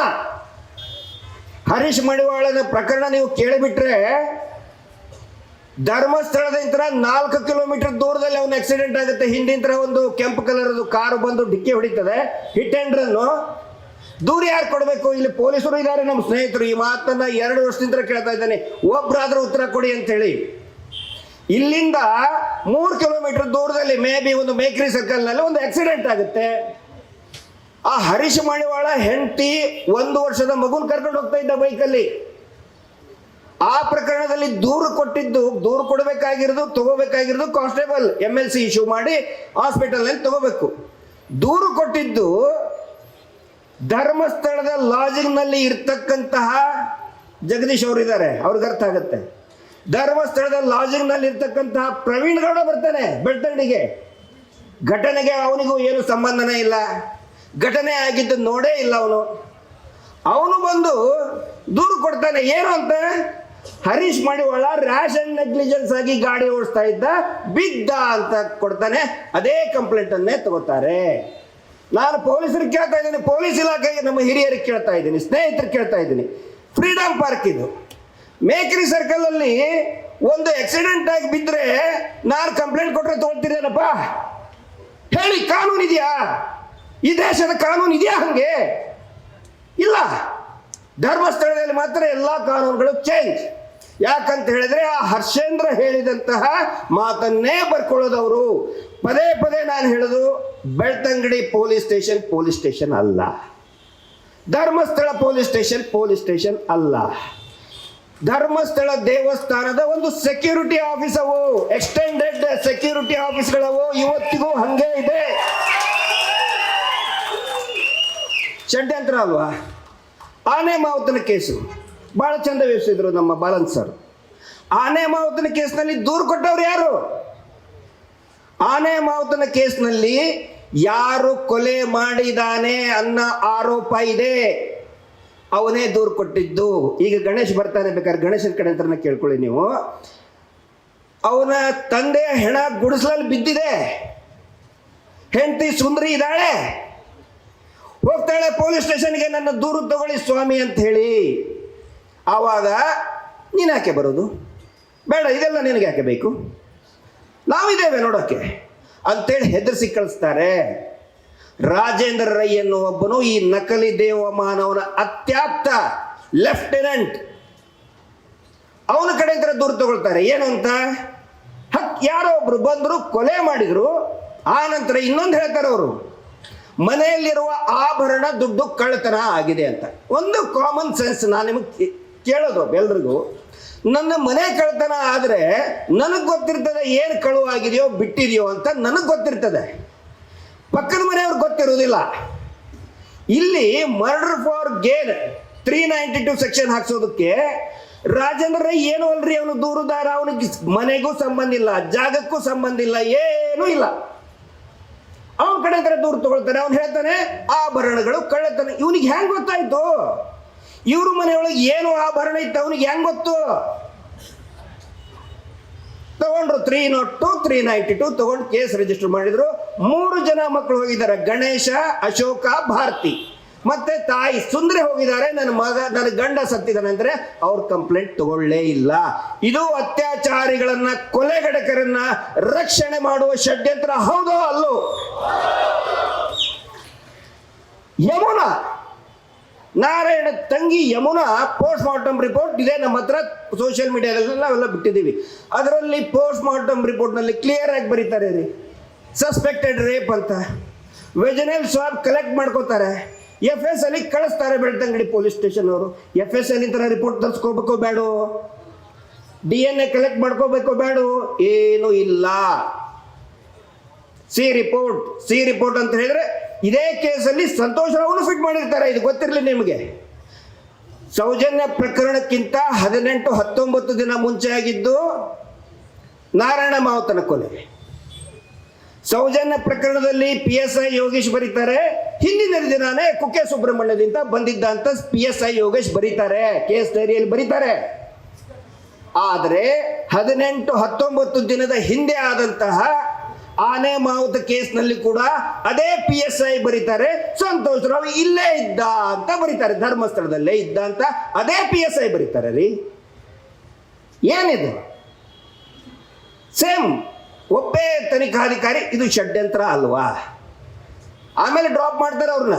ಹರೀಶ್ ಮಣಿವಾಳನ ಪ್ರಕರಣ ನೀವು ಕೇಳಿಬಿಟ್ರೆ ಧರ್ಮಸ್ಥಳದಿಂದ ನಾಲ್ಕು ಕಿಲೋಮೀಟರ್ ದೂರದಲ್ಲಿ ಅವನ ಆಕ್ಸಿಡೆಂಟ್ ಆಗುತ್ತೆ. ಹಿಂದಿಂತರ ಒಂದು ಕೆಂಪು ಕಲರ್ ಕಾರು ಬಂದು ಡಿಕ್ಕಿ ಹೊಡಿತದೆ. ಹಿಟ್ ಅಂಡ್ ರನ್ನು ದೂರ ಯಾರು ಕೊಡಬೇಕು? ಇಲ್ಲಿ ಪೊಲೀಸರು ಇದ್ದಾರೆ ನಮ್ಮ ಸ್ನೇಹಿತರು. ಈ ಮಾತನ್ನ ಎರಡು ವರ್ಷದಿಂದ ಕೇಳ್ತಾ ಇದ್ದಾನೆ. ಒಬ್ಬರಾದ್ರೂ ಉತ್ತರ ಕೊಡಿ ಅಂತ ಹೇಳಿ. ಇಲ್ಲಿಂದ ಮೂರು ಕಿಲೋಮೀಟರ್ ದೂರದಲ್ಲಿ ಮೇ ಬಿ ಒಂದು ಮೇಕ್ರಿ ಸರ್ಕಲ್ನಲ್ಲಿ ಒಂದು ಆಕ್ಸಿಡೆಂಟ್ ಆಗುತ್ತೆ. ಆ ಹರೀಶ್ ಮಣಿವಾಳ ಹೆಂಡತಿ ಒಂದು ವರ್ಷದ ಮಗುನ್ ಕರ್ಕೊಂಡು ಹೋಗ್ತಾ ಇದ್ದ ಬೈಕಲ್ಲಿ ಆ ಪ್ರಕರಣದಲ್ಲಿ ದೂರು ಕೊಟ್ಟಿದ್ದು, ದೂರು ಕೊಡಬೇಕಾಗಿರೋದು, ತಗೋಬೇಕಾಗಿರೋದು constable M L C issue ಮಾಡಿ ಹಾಸ್ಪಿಟಲ್ನಲ್ಲಿ ತಗೋಬೇಕು. ದೂರು ಕೊಟ್ಟಿದ್ದು ಧರ್ಮಸ್ಥಳದ ಲಾಜಿಂಗ್ನಲ್ಲಿ ಇರ್ತಕ್ಕಂತಹ ಜಗದೀಶ್ ಅವರು ಇದ್ದಾರೆ, ಅವ್ರಿಗೆ ಅರ್ಥ ಆಗುತ್ತೆ. ಧರ್ಮಸ್ಥಳದ ಲಾಜಿಂಗ್ನಲ್ಲಿ ಇರ್ತಕ್ಕಂತಹ ಪ್ರವೀಣ್ ಗೌಡ ಬರ್ತಾನೆ ಬೆಳ್ತಂಡಿಗೆ ಘಟನೆಗೆ ಅವನಿಗೂ ಏನು ಸಂಬಂಧನೇ ಇಲ್ಲ. ಘಟನೆ ಆಗಿದ್ದು ನೋಡೇ ಇಲ್ಲ ಅವನು. ಅವನು ಬಂದು ದೂರು ಕೊಡ್ತಾನೆ, ಏನು ಅಂತ? ಹರೀಶ್ ಮಾಡಿ ರ್ಯಾಶ್ ಅಂಡ್ ನೆಗ್ಲಿಜೆನ್ಸ್ ಆಗಿ ಗಾಡಿ ಓಡಿಸ್ತಾ ಇದ್ದ ಬಿದ್ದ ಅಂತ ಕೊಡ್ತಾನೆ. ಅದೇ ಕಂಪ್ಲೇಂಟ್ ಅನ್ನೇ ತಗೋತಾರೆ. ನಾನು ಪೊಲೀಸರಿಗೆ ಕೇಳ್ತಾ ಇದ್ದೀನಿ, ಪೊಲೀಸ್ ಇಲಾಖೆಗೆ ನಮ್ಮ ಹಿರಿಯರಿಗೆ ಕೇಳ್ತಾ ಇದ್ದೀನಿ ಸ್ನೇಹಿತರಿಗೆ ಕೇಳ್ತಾ ಇದ್ದೀನಿ. ಫ್ರೀಡಮ್ ಪಾರ್ಕ್ ಇದು. ಮೇಕರಿ ಸರ್ಕಲ್ ಅಲ್ಲಿ ಒಂದು ಆಕ್ಸಿಡೆಂಟ್ ಆಗಿ ಬಿದ್ದರೆ ನಾನು ಕಂಪ್ಲೇಂಟ್ ಕೊಟ್ಟರೆ ತಗೊಳ್ತಿದ್ದೇನಪ್ಪ ಹೇಳಿ, ಕಾನೂನು ಇದೆಯಾ? ಈ ದೇಶದ ಕಾನೂನು ಇದೆಯಾ ಹಂಗೆ? ಇಲ್ಲ. ಧರ್ಮಸ್ಥಳದಲ್ಲಿ ಮಾತ್ರ ಎಲ್ಲ ಕಾನೂನುಗಳು ಚೇಂಜ್ ಯಾಕಂತ ಹೇಳಿದ್ರೆ ಆ ಹರ್ಷೇಂದ್ರ ಹೇಳಿದಂತಹ ಮಾತನ್ನೇ ಬರ್ಕೊಳ್ಳೋದವರು ಪದೇ ಪದೇ ನಾನು ಹೇಳೋದು, Belthangady police station police station ಅಲ್ಲ. Dharmasthala police station police station ಅಲ್ಲ. ಧರ್ಮಸ್ಥಳ ದೇವಸ್ಥಾನದ ಒಂದು ಸೆಕ್ಯೂರಿಟಿ ಆಫೀಸ್ ಅವು ಎಕ್ಸ್ಟೆಂಡೆಡ್ ಸೆಕ್ಯೂರಿಟಿ ಆಫೀಸ್ಗಳವು ಇವತ್ತಿಗೂ ಹಂಗೆ ಇದೆ. ಚಂಡ್ಯಂತರ ಅಲ್ವಾ? ಆನೆ ಮಾವುತನ ಕೇಸು. ಬಹಳ ಚಂದ ವಿವರಿಸಿದ್ರು ನಮ್ಮ ಬಾಲನ್ ಸರ್. ಆನೆ ಮಾವುತನ ಕೇಸ್ನಲ್ಲಿ ದೂರು ಕೊಟ್ಟವ್ರು ಯಾರು? ಆನೆ ಮಾವುತನ ಕೇಸ್ನಲ್ಲಿ ಯಾರು ಕೊಲೆ ಮಾಡಿದಾನೆ ಅನ್ನೋ ಆರೋಪ ಇದೆ. ಅವನೇ ದೂರು ಕೊಟ್ಟಿದ್ದು. ಈಗ ಗಣೇಶ್ ಬರ್ತಾನೆ ಬೇಕಾದ್ರೆ ಗಣೇಶನ ಕಡೆ ಅಂತ ಕೇಳ್ಕೊಳ್ಳಿ ನೀವು. ಅವನ ತಂದೆ ಹೆಣ ಗುಡಿಸಲಲ್ಲಿ ಬಿದ್ದಿದೆ. ಹೆಂಡತಿ ಸುಂದರಿ ಇದ್ದಾಳೆ. ಹೋಗ್ತಾಳೆ ಪೊಲೀಸ್ ಸ್ಟೇಷನ್ಗೆ, ನನ್ನ ದೂರು ತಗೊಳ್ಳಿ ಸ್ವಾಮಿ ಅಂತ ಹೇಳಿ. ಆವಾಗ ನೀನು ಯಾಕೆ ಬರೋದು? ಬೇಡ, ಇದೆಲ್ಲ ನಿನಗೆ ಯಾಕೆ ಬೇಕು? ನಾವಿದ್ದೇವೆ ನೋಡೋಕ್ಕೆ. ಅಂತೇಳಿ ಹೆದರಿಸಿ ಕಳಿಸ್ತಾರೆ. ರಾಜೇಂದ್ರ ರೈ ಎನ್ನುವೊಬ್ಬನು ಈ ನಕಲಿ ದೇವಮಾನವನ ಅತ್ಯಾಪ್ತ ಲೆಫ್ಟಿನೆಂಟ್. ಅವನ ಕಡೆ ಇದ್ರೆ ದೂರು ತಗೊಳ್ತಾರೆ. ಏನು ಅಂತ ಹಕ್, ಯಾರೋ ಒಬ್ರು ಬಂದರು, ಕೊಲೆ ಮಾಡಿದ್ರು, ಆ ನಂತರ ಇನ್ನೊಂದು ಹೇಳ್ತಾರೆ ಅವರು. ಮನೆಯಲ್ಲಿರುವ ಆಭರಣ ದುಡ್ಡು ಕಳ್ಳತನ ಆಗಿದೆ ಅಂತ. ಒಂದು ಕಾಮನ್ ಸೆನ್ಸ್ ನಾನು ನಿಮಗೆ ಕೇಳೋದು ಎಲ್ರಿಗೂ. ನನ್ನ ಮನೆ ಕಳ್ಳತನ ಆದರೆ ನನಗೆ ಗೊತ್ತಿರ್ತದೆ ಏನು ಕಳುವಾಗಿದೆಯೋ ಬಿಟ್ಟಿದೆಯೋ ಅಂತ ನನಗೆ ಗೊತ್ತಿರ್ತದೆ. ಪಕ್ಕದ ಮನೆಯವ್ರಿಗೆ ಗೊತ್ತಿರೋದಿಲ್ಲ ಇಲ್ಲಿ murder for gain three ninety two section ಹಾಕ್ಸೋದಕ್ಕೆ Rajendra Rai ಏನು ಅಲ್ರಿ ಅವನು ದೂರದಾರ? ಅವನಿಗೆ ಮನೆಗೂ ಸಂಬಂಧ ಇಲ್ಲ, ಜಾಗಕ್ಕೂ ಸಂಬಂಧ ಇಲ್ಲ, ಏನೂ ಇಲ್ಲ. ಅವನ ಕಡೆ ಕಡೆ ದೂರು ತಗೊಳ್ತಾನೆ, ಅವ್ನು ಹೇಳ್ತಾನೆ, ಆಭರಣಗಳು ಕಳ್ಳತನ. ಇವನಿಗೆ ಹೆಂಗ್ ಗೊತ್ತಾಯ್ತು? ಇವ್ರ ಮನೆಯೊಳಗೆ ಏನು ಆಭರಣ ಇತ್ತು ಅವನಿಗೆ ಹೆಂಗ್ ಗೊತ್ತು? ತಗೊಂಡ್ರು three not two three ninety two ತಗೊಂಡು ಕೇಸ್ ರಿಜಿಸ್ಟರ್ ಮಾಡಿದ್ರು. ಮೂರು ಜನ ಮಕ್ಕಳು ಹೋಗಿದ್ದಾರೆ, ಗಣೇಶ, ಅಶೋಕ, ಭಾರತಿ. ಮತ್ತೆ ತಾಯಿ ಸುಂದರಿ ಹೋಗಿದ್ದಾರೆ, ನನ್ನ ಮಗ, ನನ್ನ ಗಂಡ ಸತ್ತಿದ್ದಾನೆ ಅಂದ್ರೆ ಅವ್ರ ಕಂಪ್ಲೇಂಟ್ ತಗೊಳ್ಳೇ ಇಲ್ಲ. ಇದು ಅತ್ಯಾಚಾರಿಗಳನ್ನ ಕೊಲೆಗಡಕರನ್ನ ರಕ್ಷಣೆ ಮಾಡುವ ಷಡ್ಯಂತ್ರ ಹೌದೋ ಅಲ್ಲೋ? ಯಮುನಾ! ನಾರಾಯಣ ತಂಗಿ ಯಮುನಾ ಪೋಸ್ಟ್ ಮಾರ್ಟಮ್ ರಿಪೋರ್ಟ್ ಇದೆ, ನಮ್ಮ ಹತ್ರ ಸೋಷಿಯಲ್ ಮೀಡಿಯಾದಲ್ಲಿ ನಾವೆಲ್ಲ ಬಿಟ್ಟಿದ್ದೀವಿ. ಅದರಲ್ಲಿ ಪೋಸ್ಟ್ ಮಾರ್ಟಮ್ ರಿಪೋರ್ಟ್ನಲ್ಲಿ ಕ್ಲಿಯರ್ ಆಗಿ ಬರೀತಾರೆ ರೀ. ಸಸ್ಪೆಕ್ಟೆಡ್ ರೇಪ್ ಅಂತ. ವೆಜನಲ್ ಸ್ವಾಬ್ ಕಲೆಕ್ಟ್ ಮಾಡ್ಕೋತಾರೆ. ಎಫ್ ಎಸ್ ಅಲ್ಲಿ ಕಳಿಸ್ತಾರೆ ಬೆಳ್ತಂಗಡಿ ಪೊಲೀಸ್ ಸ್ಟೇಷನ್ ಅವರು. ಎಫ್ ಎಸ್ ಅಲ್ಲಿ ಥರ ರಿಪೋರ್ಟ್ ತರಿಸ್ಕೋಬೇಕು ಬೇಡ ಡಿ ಎನ್ ಎ ಕಲೆಕ್ಟ್ ಮಾಡ್ಕೋಬೇಕು ಬೇಡ ಏನು ಇಲ್ಲ. ಸಿ ರಿಪೋರ್ಟ್ ಸಿ ರಿಪೋರ್ಟ್ ಅಂತ ಹೇಳಿದ್ರೆ ಇದೇ ಕೇಸಲ್ಲಿ ಸಂತೋಷ್ ರಾವ್ನು ಫಿಟ್ ಮಾಡಿರ್ತಾರೆ. ಇದು ಗೊತ್ತಿರಲಿ ನಿಮಗೆ. ಸೌಜನ್ಯ ಪ್ರಕರಣಕ್ಕಿಂತ ಹದಿನೆಂಟು, ಹತ್ತೊಂಬತ್ತು ದಿನ ಮುಂಚೆ ಆಗಿದ್ದು ನಾರಾಯಣ ಮಾವತನ ಕೊಲೆ. ಸೌಜನ್ಯ ಪ್ರಕರಣದಲ್ಲಿ ಪಿ ಎಸ್ ಐ ಯೋಗೀಶ್ ಬರೀತಾರೆ. ಹಿಂದಿನ ದಿನಾನೇ ಕುಕ್ಕೆ ಸುಬ್ರಹ್ಮಣ್ಯದಿಂದ ಬಂದಿದ್ದ ಅಂತ ಪಿ ಎಸ್ ಐ ಯೋಗೇಶ್ ಬರೀತಾರೆ ಕೇಸ್ ಡೈರಿಯಲ್ಲಿ ಬರೀತಾರೆ. ಆದರೆ ಹದಿನೆಂಟು ಹತ್ತೊಂಬತ್ತು ದಿನದ ಹಿಂದೆ ಆದಂತಹ ಆನೆ ಮಾವುತ ಕೇಸ್ನಲ್ಲಿ ಕೂಡ ಅದೇ ಪಿ ಎಸ್ ಐ ಬರೀತಾರೆ, ಸಂತೋಷ್ ರಾವ್ ಇಲ್ಲೇ ಇದ್ದ ಅಂತ ಬರೀತಾರೆ, ಧರ್ಮಸ್ಥಳದಲ್ಲೇ ಇದ್ದ ಅಂತ ಅದೇ ಪಿ ಎಸ್ ಐ ಬರೀತಾರೆ ರೀ ಏನಿದು? ಸೇಮ್ ಒಬ್ಬೇ ತನಿಖಾಧಿಕಾರಿ, ಇದು ಷಡ್ಯಂತ್ರ ಅಲ್ವಾ? ಆಮೇಲೆ ಡ್ರಾಪ್ ಮಾಡ್ತಾರೆ ಅವ್ರನ್ನ.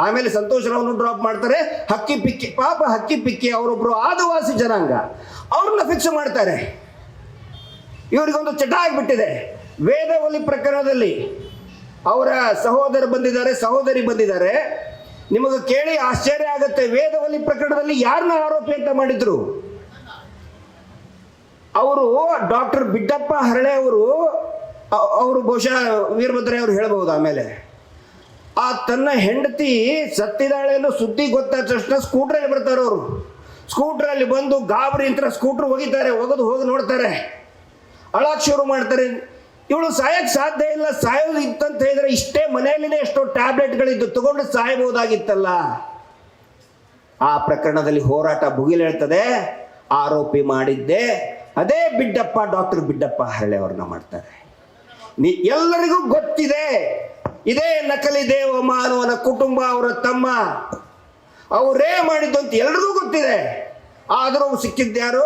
ಆಮೇಲೆ ಸಂತೋಷ್ ರಾವ್ನು ಡ್ರಾಪ್ ಮಾಡ್ತಾರೆ. ಹಕ್ಕಿ ಪಿಕ್ಕಿ, ಪಾಪ ಹಕ್ಕಿ ಪಿಕ್ಕಿ ಅವರೊಬ್ರು ಆದಿವಾಸಿ ಜನಾಂಗ. ಅವ್ರನ್ನ ಫಿಕ್ಸ್ ಮಾಡ್ತಾರೆ. ಇವರಿಗೊಂದು ಚಟ ಆಗಿಬಿಟ್ಟಿದೆ. ವೇದವಲಿ ಪ್ರಕರಣದಲ್ಲಿ ಅವರ ಸಹೋದರ ಬಂದಿದ್ದಾರೆ, ಸಹೋದರಿ ಬಂದಿದ್ದಾರೆ. ನಿಮಗೆ ಕೇಳಿ ಆಶ್ಚರ್ಯ ಆಗುತ್ತೆ ವೇದವಲಿ ಪ್ರಕರಣದಲ್ಲಿ ಯಾರನ್ನ ಆರೋಪಿ ಅಂತ ಮಾಡಿದ್ರು? ಅವರು ಡಾಕ್ಟರ್ ಬಿಡ್ಡಪ್ಪ ಹರಳೆ ಅವರು ಅವರು ಬಹುಶಃ ವೀರಭದ್ರ ಅವರು ಹೇಳಬಹುದು ಆಮೇಲೆ. ಆ ತನ್ನ ಹೆಂಡತಿ ಸತ್ತಿದಾಳೆ ಅನ್ನೋ ಸುದ್ದಿ ಗೊತ್ತಾದ ತಕ್ಷಣ ಸ್ಕೂಟ್ರಲ್ಲಿ ಬರ್ತಾರೆ ಅವರು. ಸ್ಕೂಟ್ರಲ್ಲಿ ಬಂದು ಗಾಬರಿ ಅಂತ ಸ್ಕೂಟ್ರ್ ಹೋಗಿದ್ದಾರೆ, ಒಗೆದು ಹೋಗಿ ನೋಡ್ತಾರೆ. ಅಳಾಕ್ ಶುರು ಮಾಡ್ತಾರೆ. ಇವಳು ಸಾಯಕ್ ಸಾಧ್ಯ ಇಲ್ಲ ಸಾಯೋದು ಇತ್ತಂತ ಹೇಳಿದ್ರೆ ಇಷ್ಟೇ ಮನೆಯಲ್ಲಿನೇ ಎಷ್ಟೋ ಟ್ಯಾಬ್ಲೆಟ್ಗಳಿದ್ದು ತಗೊಂಡು ಸಾಯಬಹುದಾಗಿತ್ತಲ್ಲ. ಆ ಪ್ರಕರಣದಲ್ಲಿ ಹೋರಾಟ ಭುಗಿಲೇಳ್ತದೆ. ಆರೋಪಿ ಮಾಡಿದ್ದೆ. ಅದೇ ಬಿಡ್ಡಪ್ಪ, ಡಾಕ್ಟರ್ ಬಿಡ್ಡಪ್ಪ ಹರಳೆ ಅವ್ರನ್ನ ಮಾಡ್ತಾರೆ ಎಲ್ಲರಿಗೂ ಗೊತ್ತಿದೆ. ಇದೇ ನಕಲಿ ದೇವ ಮಾನವನ ಕುಟುಂಬ ಅವರ ತಮ್ಮ. ಅವರೇ ಮಾಡಿದ್ದು ಅಂತ ಎಲ್ರಿಗೂ ಗೊತ್ತಿದೆ. ಆದರೂ ಸಿಕ್ಕಿದ್ದ್ಯಾರು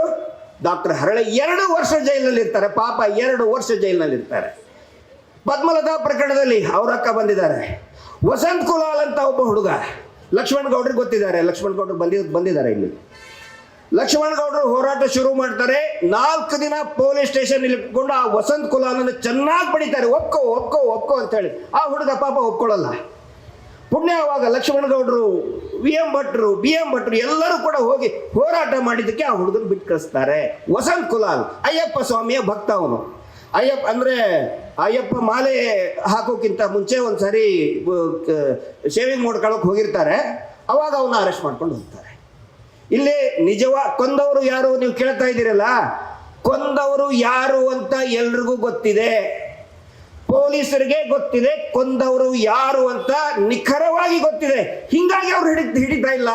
ಡಾಕ್ಟರ್ ಹರಳೆ ಎರಡು ವರ್ಷ ಜೈಲಿನಲ್ಲಿ ಇರ್ತಾರೆ ಪಾಪ ಎರಡು ವರ್ಷ ಜೈಲಿನಲ್ಲಿರ್ತಾರೆ ಪದ್ಮಲತಾ ಪ್ರಕರಣದಲ್ಲಿ ಅವರ ಅಕ್ಕ ಬಂದಿದ್ದಾರೆ. ವಸಂತ್ ಕುಲಾಲ್ ಅಂತ ಒಬ್ಬ ಹುಡುಗ. ಲಕ್ಷ್ಮಣ್ ಗೌಡ್ರಿಗೆ ಗೊತ್ತಿದ್ದಾರೆ. ಲಕ್ಷ್ಮಣ್ ಗೌಡ್ರು ಬಂದಿ ಬಂದಿದ್ದಾರೆ ಇಲ್ಲಿ. ಲಕ್ಷ್ಮಣ್ ಗೌಡರು ಹೋರಾಟ ಶುರು ಮಾಡ್ತಾರೆ. ನಾಲ್ಕು ದಿನ ಪೊಲೀಸ್ ಸ್ಟೇಷನ್ ಇಟ್ಕೊಂಡು ಆ ವಸಂತ್ ಕುಲಾಲನ್ನು ಚೆನ್ನಾಗಿ ಬಡಿತಾರೆ ಒಪ್ಕೋ ಒಪ್ಕೋ ಒಪ್ಕೋ ಅಂತ ಹೇಳಿ. ಆ ಹುಡುಗ ಪಾಪ ಒಪ್ಕೊಳ್ಳಲ್ಲ. ಪುಣ್ಯ ಆವಾಗ ಲಕ್ಷ್ಮಣ ಗೌಡರು ವಿ ಎಂ ಭಟ್ರು ಬಿ ಎಂ ಭಟ್ರು ಎಲ್ಲರೂ ಕೂಡ ಹೋಗಿ ಹೋರಾಟ ಮಾಡಿದ್ದಕ್ಕೆ ಆ ಹುಡುಗನ ಬಿಟ್ಟು ಕಳಿಸ್ತಾರೆ. ವಸಂತ್ ಕುಲಾಲ್, ಅಯ್ಯಪ್ಪ ಸ್ವಾಮಿಯ ಭಕ್ತ ಅವನು. ಅಯ್ಯಪ್ಪ ಅಂದ್ರೆ ಅಯ್ಯಪ್ಪ ಮಾಲೆ ಹಾಕೋಕ್ಕಿಂತ ಮುಂಚೆ ಒಂದ್ಸರಿ ಶೇವಿಂಗ್ ಮಾಡ್ಕೊಳಕ್ ಹೋಗಿರ್ತಾರೆ. ಅವಾಗ ಅವನ್ನ ಅರೆಸ್ಟ್ ಮಾಡ್ಕೊಂಡು ಹೋಗ್ತಾರೆ. ಇಲ್ಲಿ ನಿಜವಾ ಕೊಂದವರು ಯಾರು ನೀವು ಕೇಳ್ತಾ ಇದ್ದೀರಲ್ಲ? ಕೊಂದವರು ಯಾರು ಅಂತ ಎಲ್ರಿಗೂ ಗೊತ್ತಿದೆ. ಪೊಲೀಸರಿಗೆ ಗೊತ್ತಿದೆ, ಕೊಂದವರು ಯಾರು ಅಂತ ನಿಖರವಾಗಿ ಗೊತ್ತಿದೆ. ಹಿಂಗಾಗಿ ಅವ್ರು ಹಿಡಿ, ಹಿಡಿತಾ ಇಲ್ಲ.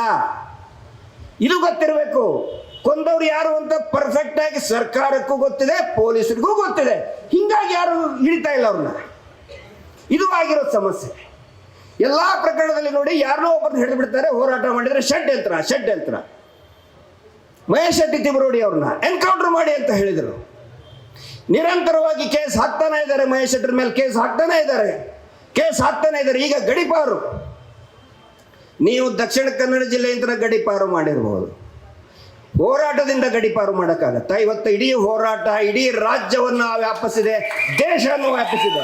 ಇದು ಗೊತ್ತಿರಬೇಕು. ಕೊಂದವರು ಯಾರು ಅಂತ ಪರ್ಫೆಕ್ಟ್ ಆಗಿ ಸರ್ಕಾರಕ್ಕೂ ಗೊತ್ತಿದೆ, ಪೊಲೀಸರಿಗೂ ಗೊತ್ತಿದೆ. ಹಿಂಗಾಗಿ ಯಾರು ಹಿಡಿತಾ ಇಲ್ಲ ಅವ್ರನ್ನ? ಇದು ಆಗಿರೋ ಸಮಸ್ಯೆ. ಎಲ್ಲಾ ಪ್ರಕರಣದಲ್ಲಿ ನೋಡಿ ಯಾರನ್ನೋ ಒಬ್ಬರನ್ನ ಹಿಡಿದು ಹೋರಾಟ ಮಾಡಿದ್ರೆ ಷಡ್ಯಂತ್ರ ಷಡ್ಯಂತ್ರ. ಮಹೇಶ್ ಶೆಟ್ಟಿ ತಿಮರೋಡಿ ಅವ್ರನ್ನ ಎನ್ಕೌಂಟರ್ ಮಾಡಿ ಅಂತ ಹೇಳಿದರು. ನಿರಂತರವಾಗಿ ಕೇಸ್ ಹಾಕ್ತಾನೆ ಇದ್ದಾರೆ ಮಹೇಶ್ ಶೆಟ್ಟರ್ ಮೇಲೆ, ಕೇಸ್ ಹಾಕ್ತಾನೆ ಇದ್ದಾರೆ. ಕೇಸ್ ಹಾಕ್ತಾನೆ ಇದ್ದಾರೆ. ಈಗ ಗಡಿಪಾರು. ನೀವು ದಕ್ಷಿಣ ಕನ್ನಡ ಜಿಲ್ಲೆಯಿಂದ ಗಡಿಪಾರು ಮಾಡಿರಬಹುದು ಹೋರಾಟದಿಂದ ಗಡಿಪಾರು ಮಾಡೋಕ್ಕಾಗತ್ತಾ? ಇವತ್ತು ಇಡೀ ಹೋರಾಟ, ಇಡೀ ರಾಜ್ಯವನ್ನು ವ್ಯಾಪಿಸಿದೆ, ದೇಶವನ್ನು ವ್ಯಾಪಿಸಿದೆ.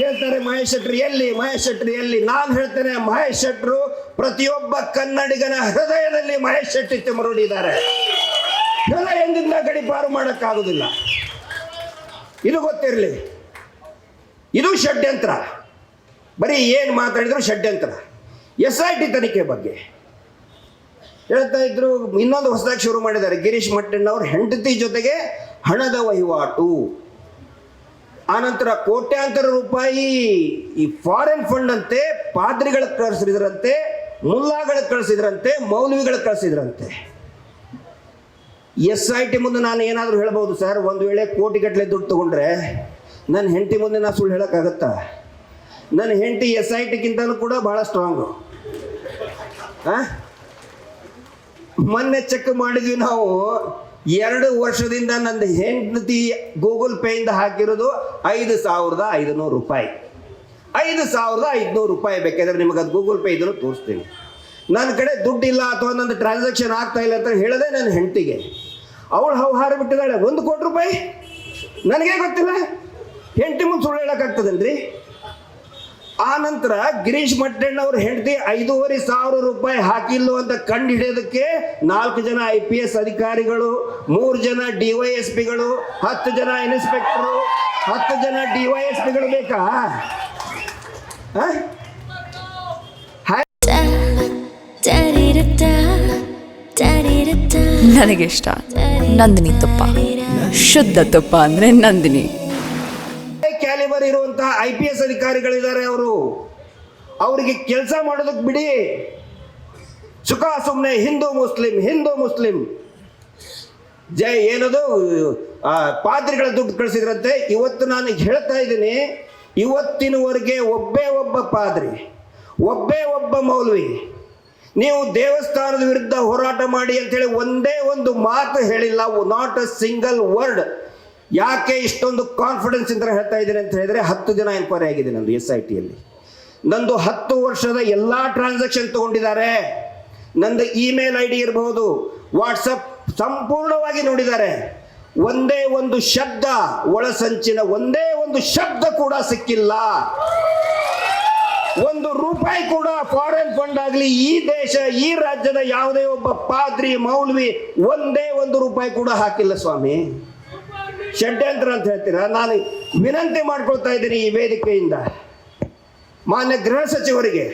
ಹೇಳ್ತಾರೆ ಮಹೇಶ್ ಶೆಟ್ರಿ ಎಲ್ಲಿ? ಮಹೇಶ್ ಶೆಟ್ರಿ ಎಲ್ಲಿ? ನಾನು ಹೇಳ್ತೇನೆ, ಮಹೇಶ್ ಶೆಟ್ರು ಪ್ರತಿಯೊಬ್ಬ ಕನ್ನಡಿಗನ ಹೃದಯದಲ್ಲಿ ಮಹೇಶ್ ಶೆಟ್ಟಿ ತಿಮರುಡಿದ್ದಾರೆ ಹೃದಯದಿಂದ ಗಡಿಪಾರು ಮಾಡೋಕ್ಕಾಗೋದಿಲ್ಲ. ಇದು ಗೊತ್ತಿರಲಿ. ಇದು ಷಡ್ಯಂತ್ರ. ಬರೀ ಏನು ಮಾತಾಡಿದ್ರು ಷಡ್ಯಂತ್ರ. ಎಸ್ ಐ ಟಿ ತನಿಖೆ ಬಗ್ಗೆ. ಹೇಳ್ತಾ ಇದ್ರು, ಇನ್ನೊಂದು ಹೊಸದಾಗಿ ಶುರು ಮಾಡಿದ್ದಾರೆ. ಗಿರೀಶ್ ಮಟ್ಟಣ್ಣವ್ರ ಹೆಂಡತಿ ಜೊತೆಗೆ ಹಣದ ವಹಿವಾಟು. ಆನಂತರ ಕೋಟ್ಯಾಂತರ ರೂಪಾಯಿ ಈ ಫಾರಿನ್ ಫಂಡ್ ಅಂತೆ, ಪಾದ್ರಿಗಳ ಕಳಿಸಿದ್ರಂತೆ ಮುಲ್ಲಾಗಳಿಗೆ ಕಳಿಸಿದ್ರಂತೆ, ಮೌಲ್ವಿಗಳು ಕಳಿಸಿದ್ರಂತೆ. ಎಸ್ ಐ ಟಿ ಮುಂದೆ ನಾನು ಏನಾದರೂ ಹೇಳ್ಬೋದು ಸರ್? ಒಂದು ವೇಳೆ ಕೋಟಿಗಟ್ಟಲೆ ದುಡ್ಡು ತಗೊಂಡ್ರೆ ನನ್ನ ಹೆಂಡತಿ ಮುಂದೆ ನಾನು ಸುಳ್ಳು ಹೇಳೋಕ್ಕಾಗತ್ತಾ? ನನ್ನ ಹೆಂಡತಿ ಎಸ್ ಐ ಟಿಗಿಂತಲೂ ಕೂಡ ಭಾಳ ಸ್ಟ್ರಾಂಗು ಹಾಂ ಮೊನ್ನೆ ಚೆಕ್ ಮಾಡಿದ್ವಿ ನಾವು, ಎರಡು ವರ್ಷದಿಂದ ನನ್ನ ಹೆಂಡತಿ ಗೂಗಲ್ ಪೇಯಿಂದ ಹಾಕಿರೋದು ಐದು ಸಾವಿರದ ಐದುನೂರು ರೂಪಾಯಿ. ಐದು ಸಾವಿರದ ಐದುನೂರು ರೂಪಾಯಿ ಬೇಕಾದ್ರೆ ನಿಮಗೆ ಅದು ಗೂಗಲ್ ಪೇ ಇದನ್ನು ತೋರಿಸ್ತೀನಿ. ನನ್ನ ಕಡೆ ದುಡ್ಡಿಲ್ಲ ಅಥವಾ ನನ್ನ ಟ್ರಾನ್ಸಾಕ್ಷನ್ ಆಗ್ತಾ ಇಲ್ಲ ಅಂತ ಹೇಳದೆ ನನ್ನ ಹೆಂಡತಿಗೆ. ಅವಳು ಹೌಹಾರ ಬಿಟ್ಟಿದ್ದಾಳೆ. ಒಂದು ಕೋಟಿ ರೂಪಾಯಿ? ನನಗೆ ಗೊತ್ತಿಲ್ಲ. ಹೆಂಡತಿ ಮುಂದೆ ಸುಳ್ಳು ಹೇಳೋಕ್ಕಾಗ್ತದಲ್ರಿ? ಆ ನಂತರ ಗಿರೀಶ್ ಮಟ್ಟಣ್ಣ ಅವ್ರ ಹೆಂಡತಿ ಐದೂವರೆ ಸಾವಿರ ರೂಪಾಯಿ ಹಾಕಿಲ್ಲ ಅಂತ ಕಂಡು ಹಿಡಿಯೋದಕ್ಕೆ ನಾಲ್ಕು ಜನ ಐ ಪಿ ಎಸ್ ಅಧಿಕಾರಿಗಳು, ಮೂರು ಜನ ಡಿ ವೈ ಎಸ್ ಪಿಗಳು ಹತ್ತು ಜನ ಇನ್ಸ್ಪೆಕ್ಟರು ಹತ್ತು ಜನ ಡಿ ವೈ ಎಸ್ ಪಿಗಳು ಬೇಕಾ? ನನಗಿಷ್ಟ. ನಂದಿನಿ ತುಪ್ಪ. ಶುದ್ಧ ತುಪ್ಪ ಅಂದ್ರೆ ನಂದಿನಿ. ಕ್ಯಾಲಿಬರ್ ಇರುವಂತಹ ಐ ಪಿ ಎಸ್ ಅಧಿಕಾರಿಗಳಿದ್ದಾರೆ ಅವರು. ಅವರಿಗೆ ಕೆಲಸ ಮಾಡೋದಕ್ಕೆ ಬಿಡಿ. ಸುಖ ಸುಮ್ಮನೆ ಹಿಂದೂ ಮುಸ್ಲಿಂ ಹಿಂದೂ ಮುಸ್ಲಿಂ. ಜೈ ಏನದು? ಆ, ಪಾದ್ರಿಗಳ ದುಡ್ಡು ಕಳಿಸಿದ್ರಂತೆ. ಇವತ್ತು ನಾನು ಹೇಳ್ತಾ ಇದ್ದೀನಿ ಇವತ್ತಿನವರೆಗೆ ಒಬ್ಬೇ ಒಬ್ಬ ಪಾದ್ರಿ, ಒಬ್ಬೇ ಒಬ್ಬ ಮೌಲ್ವಿ, ನೀವು ದೇವಸ್ಥಾನದ ವಿರುದ್ಧ ಹೋರಾಟ ಮಾಡಿ ಅಂತೇಳಿ ಒಂದೇ ಒಂದು ಮಾತು ಹೇಳಿಲ್ಲ ನಾಟ್ ಅ ಸಿಂಗಲ್ ವರ್ಡ್ ಯಾಕೆ ಇಷ್ಟೊಂದು ಕಾನ್ಫಿಡೆನ್ಸ್ ಅಂತ ಹೇಳ್ತಾ ಇದ್ದೀನಿ ಅಂತ ಹೇಳಿದ್ರೆ ಹತ್ತು ದಿನ ಎನ್ಕ್ವೈರಿ ಆಗಿದೆ ನಂದು ಎಸ್ ಐ ಟಿಯಲ್ಲಿ ನಂದು ಹತ್ತು ವರ್ಷದ ಎಲ್ಲ ಟ್ರಾನ್ಸಾಕ್ಷನ್ ತಗೊಂಡಿದ್ದಾರೆ. ನಂದು ಇಮೇಲ್ ಐ ಡಿ ಇರಬಹುದು ವಾಟ್ಸಪ್ ಸಂಪೂರ್ಣವಾಗಿ ನೋಡಿದ್ದಾರೆ. ಒಂದೇ ಒಂದು ಶಬ್ದ, ಒಳಸಂಚಿನ ಒಂದೇ ಒಂದು ಶಬ್ದ ಕೂಡ ಸಿಕ್ಕಿಲ್ಲ. ಒಂದು ರೂಪಾಯಿ ಕೂಡ ಫಾರಿನ್ ಫಂಡ್ ಆಗಲಿ, ಈ ದೇಶ, ಈ ರಾಜ್ಯದ ಯಾವುದೇ ಒಬ್ಬ ಪಾದ್ರಿ, ಮೌಲ್ವಿ ಒಂದೇ ಒಂದು ರೂಪಾಯಿ ಕೂಡ ಹಾಕಿಲ್ಲ ಸ್ವಾಮಿ. ಷಡ್ಯಂತ್ರ ಅಂತ ಹೇಳ್ತೀರಾ? ನಾನು ವಿನಂತಿ ಮಾಡ್ಕೊಳ್ತಾ ಇದ್ದೀನಿ ಈ ವೇದಿಕೆಯಿಂದ. ಮಾನ್ಯ ಗೃಹ ಸಚಿವರಿಗೆ,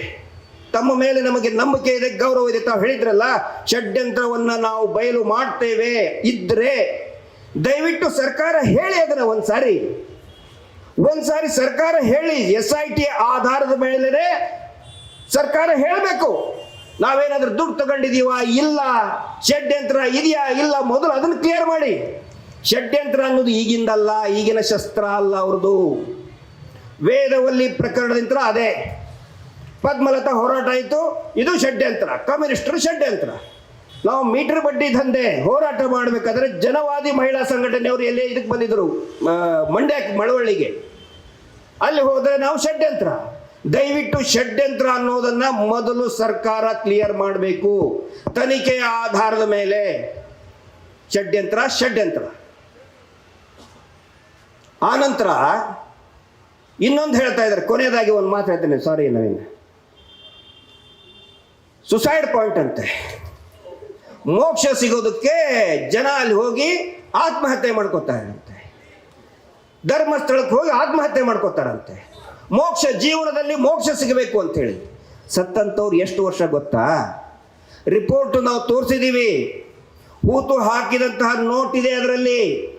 ತಮ್ಮ ಮೇಲೆ ನಮಗೆ ನಂಬಿಕೆ ಇದೆ, ಗೌರವ ಇದೆ, ತಾವು ಹೇಳಿದ್ರಲ್ಲ, ಷಡ್ಯಂತ್ರವನ್ನು ನಾವು ಬಯಲು ಮಾಡ್ತೇವೆ. ಇದ್ರೆ ದಯವಿಟ್ಟು ಸರ್ಕಾರ ಹೇಳಿ ಅದನ್ನ ಒಂದ್ಸಾರಿ. ಒಂದ್ಸಾರಿ ಸರ್ಕಾರ ಹೇಳಿ ಎಸ್ ಐ ಟಿ ಆಧಾರದ ಮೇಲೆ ಸರ್ಕಾರ ಹೇಳಬೇಕು. ನಾವೇನಾದ್ರೂ ದುಡ್ಡು ತಗೊಂಡಿದೀವ? ಇಲ್ಲ. ಷಡ್ಯಂತ್ರ ಇದೆಯಾ? ಇಲ್ಲ. ಮೊದಲು ಅದನ್ನು ಕ್ಲಿಯರ್ ಮಾಡಿ. ಷಡ್ಯಂತ್ರ ಅನ್ನೋದು ಈಗಿಂದಲ್ಲ, ಈಗಿನ ಶಸ್ತ್ರ ಅಲ್ಲ ಅವ್ರದ್ದು ವೇದವಲ್ಲಿ ಪ್ರಕರಣದಿಂದ ಅದೇ. ಪದ್ಮಲತಾ ಹೋರಾಟ ಆಯಿತು, ಇದು ಷಡ್ಯಂತ್ರ. ಕಮ್ಯುನಿಸ್ಟರು ಷಡ್ಯಂತ್ರ. ನಾವು ಮೀಟರ್ ಬಡ್ಡಿ ದಂಧೆ ಹೋರಾಟ ಮಾಡಬೇಕಾದ್ರೆ ಜನವಾದಿ ಮಹಿಳಾ ಸಂಘಟನೆಯವರು ಎಲ್ಲೇ ಇದಕ್ಕೆ ಬಂದಿದ್ರು ಮಂಡ್ಯ ಮಳವಳ್ಳಿಗೆ. ಅಲ್ಲಿ ಹೋದರೆ ನಾವು ಷಡ್ಯಂತ್ರ. ದಯವಿಟ್ಟು ಷಡ್ಯಂತ್ರ ಅನ್ನೋದನ್ನ ಮೊದಲು ಸರ್ಕಾರ ಕ್ಲಿಯರ್ ಮಾಡಬೇಕು. ತನಿಖೆಯ ಆಧಾರದ ಮೇಲೆ. ಷಡ್ಯಂತ್ರ ಷಡ್ಯಂತ್ರ. ಆನಂತರ ಇನ್ನೊಂದು ಹೇಳ್ತಾ ಇದ್ದಾರೆ. ಕೊನೆಯದಾಗಿ ಒಂದು ಮಾತು ಹೇಳ್ತೇನೆ ಸಾರಿ ನವೀನ್. ಸುಸೈಡ್ ಪಾಯಿಂಟ್ ಅಂತೆ. ಮೋಕ್ಷ ಸಿಗೋದಕ್ಕೆ ಜನ ಅಲ್ಲಿ ಹೋಗಿ ಆತ್ಮಹತ್ಯೆ ಮಾಡ್ಕೋತಾರಂತೆ. ಧರ್ಮಸ್ಥಳಕ್ಕೆ ಹೋಗಿ ಆತ್ಮಹತ್ಯೆ ಮಾಡ್ಕೋತಾರಂತೆ. ಮೋಕ್ಷ ಜೀವನದಲ್ಲಿ ಮೋಕ್ಷ ಸಿಗಬೇಕು ಅಂತೇಳಿ ಸತ್ತಂಥವ್ರು ಎಷ್ಟು ವರ್ಷ ಗೊತ್ತಾ? ರಿಪೋರ್ಟ್ ನಾವು ತೋರಿಸಿದ್ದೀವಿ ಹೂತು ಹಾಕಿದಂತಹ ನೋಟ್ ಇದೆ ಅದರಲ್ಲಿ.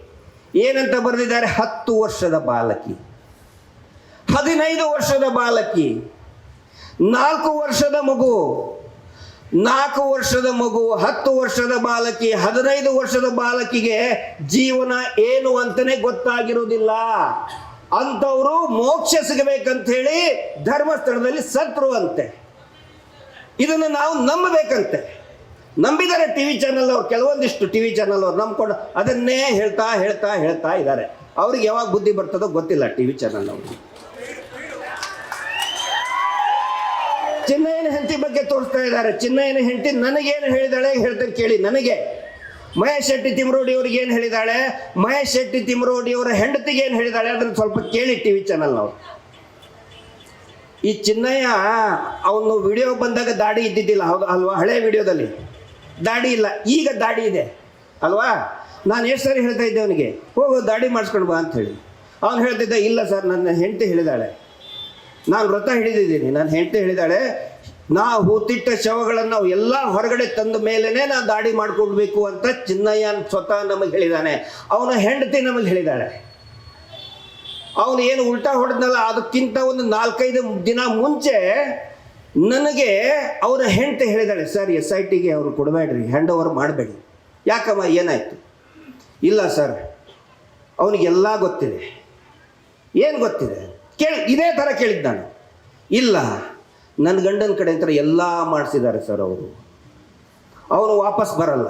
ಏನಂತ ಬರೆದಿದ್ದಾರೆ? ಹತ್ತು ವರ್ಷದ ಬಾಲಕಿ. ಹದಿನೈದು ವರ್ಷದ ಬಾಲಕಿ. ನಾಲ್ಕು ವರ್ಷದ ಮಗು. ನಾಲ್ಕು ವರ್ಷದ ಮಗು, ಹತ್ತು ವರ್ಷದ ಬಾಲಕಿ, ಹದಿನೈದು ವರ್ಷದ ಬಾಲಕಿಗೆ ಜೀವನ ಏನು ಅಂತಾನೆ ಗೊತ್ತಾಗಿರುವುದಿಲ್ಲ. ಅಂಥವರು ಮೋಕ್ಷ ಸಿಗಬೇಕಂತ ಹೇಳಿ ಧರ್ಮಸ್ಥಳದಲ್ಲಿ ಸತ್ರು ಅಂತೆ. ಇದನ್ನು ನಾವು ನಂಬಬೇಕಂತೆ. ನಂಬಿದ್ದಾರೆ ಟಿ ವಿ ಚಾನಲ್ ಅವ್ರು, ಕೆಲವೊಂದಿಷ್ಟು ಟಿ ವಿ ಚಾನಲ್ ಅವ್ರು ನಂಬ್ಕೊಂಡು ಅದನ್ನೇ ಹೇಳ್ತಾ ಹೇಳ್ತಾ ಹೇಳ್ತಾ ಇದ್ದಾರೆ. ಅವ್ರಿಗೆ ಯಾವಾಗ ಬುದ್ಧಿ ಬರ್ತದೋ ಗೊತ್ತಿಲ್ಲ ಟಿ ವಿ ಚಾನಲ್ ಅವ್ರಿಗೆ ಚಿನ್ನಯ್ಯನ ಹೆಂಡತಿ ಬಗ್ಗೆ ತೋರಿಸ್ತಾ ಇದ್ದಾರೆ. ಚಿನ್ನಯ್ಯನ ಹೆಂಡತಿ ನನಗೇನು ಹೇಳಿದಾಳೆ ಹೇಳ್ತಾರೆ ಕೇಳಿ ನನಗೆ. ಮಹೇಶ್ ಶೆಟ್ಟಿ ತಿಮ್ರೋಡಿ ಅವ್ರಿಗೆ ಏನು ಹೇಳಿದಾಳೆ? ಮಹೇಶ್ ಶೆಟ್ಟಿ ತಿಮ್ರೋಡಿ ಅವರ ಹೆಂಡತಿಗೆ ಏನು ಹೇಳಿದಾಳೆ? ಅದನ್ನು ಸ್ವಲ್ಪ ಕೇಳಿ ಟಿ ವಿ ಚಾನಲ್ ನಾವು. ಈ ಚಿನ್ನಯ್ಯ, ಅವನು ವಿಡಿಯೋ ಬಂದಾಗ ದಾಡಿ ಇದ್ದಿದ್ದಿಲ್ಲ. ಹೌದು, ಅಲ್ವಾ? ಹಳೆ ವಿಡಿಯೋದಲ್ಲಿ. ದಾಡಿ ಇಲ್ಲ. ಈಗ ದಾಡಿ ಇದೆ. ಅಲ್ವಾ? ನಾನು ಎಷ್ಟು ಸರಿ ಹೇಳ್ತಾ ಇದ್ದೆ ಅವನಿಗೆ, ಹೋಗೋ, ದಾಡಿ ಮಾಡಿಸ್ಕೊಂಡು ಬಾ ಅಂತ ಹೇಳಿ. ಅವನು ಹೇಳ್ತಿದ್ದ, ಇಲ್ಲ ಸರ್, ನನ್ನ ಹೆಂಡತಿ ಹೇಳಿದಾಳೆ. ನಾನು ವ್ರತ ಹಿಡಿದಿದ್ದೀನಿ ನಾನು ಹೆಂಡತಿ ಹೇಳಿದಾಳೆ, ನಾ ಹೂತಿಟ್ಟ ಶವಗಳನ್ನು ಎಲ್ಲ ಹೊರಗಡೆ ತಂದ ಮೇಲೇನೆ ನಾ ದಾಡಿ ಮಾಡಿಕೊಡ್ಬೇಕು ಅಂತ ಚಿನ್ನಯ್ಯ ಸ್ವತಃ ನಮಗೆ ಹೇಳಿದಾನೆ. ಅವನ ಹೆಂಡತಿ ನಮಗೆ ಹೇಳಿದಾಳೆ. ಅವನು ಏನು ಉಲ್ಟಾ ಹೊಡೆದ್ನಲ್ಲ, ಅದಕ್ಕಿಂತ ಒಂದು ನಾಲ್ಕೈದು ದಿನ ಮುಂಚೆ ನನಗೆ ಅವರ ಹೆಂಡತಿ ಹೇಳಿದಾಳೆ, ಸರ್, ಎಸ್ ಐ ಟಿಗೆ ಅವರು ಕೊಡಬೇಡ್ರಿ ಹ್ಯಾಂಡ್ ಓವರ್ ಮಾಡಬೇಡಿ. ಯಾಕಮ್ಮ, ಏನಾಯ್ತು? ಇಲ್ಲ, ಸರ್, ಅವನಿಗೆಲ್ಲ ಗೊತ್ತಿದೆ. ಏನು ಗೊತ್ತಿದೆ? ಕೇಳಿ, ಇದೇ ಥರ ಕೇಳಿದ್ದು ನಾನು. ಇಲ್ಲ ನನ್ನ ಗಂಡನ ಕಡೆ ಅಂತ ಎಲ್ಲ ಮಾಡಿಸಿದ್ದಾರೆ ಸರ್ ಅವರು. ಅವನು ವಾಪಸ್ ಬರಲ್ಲ.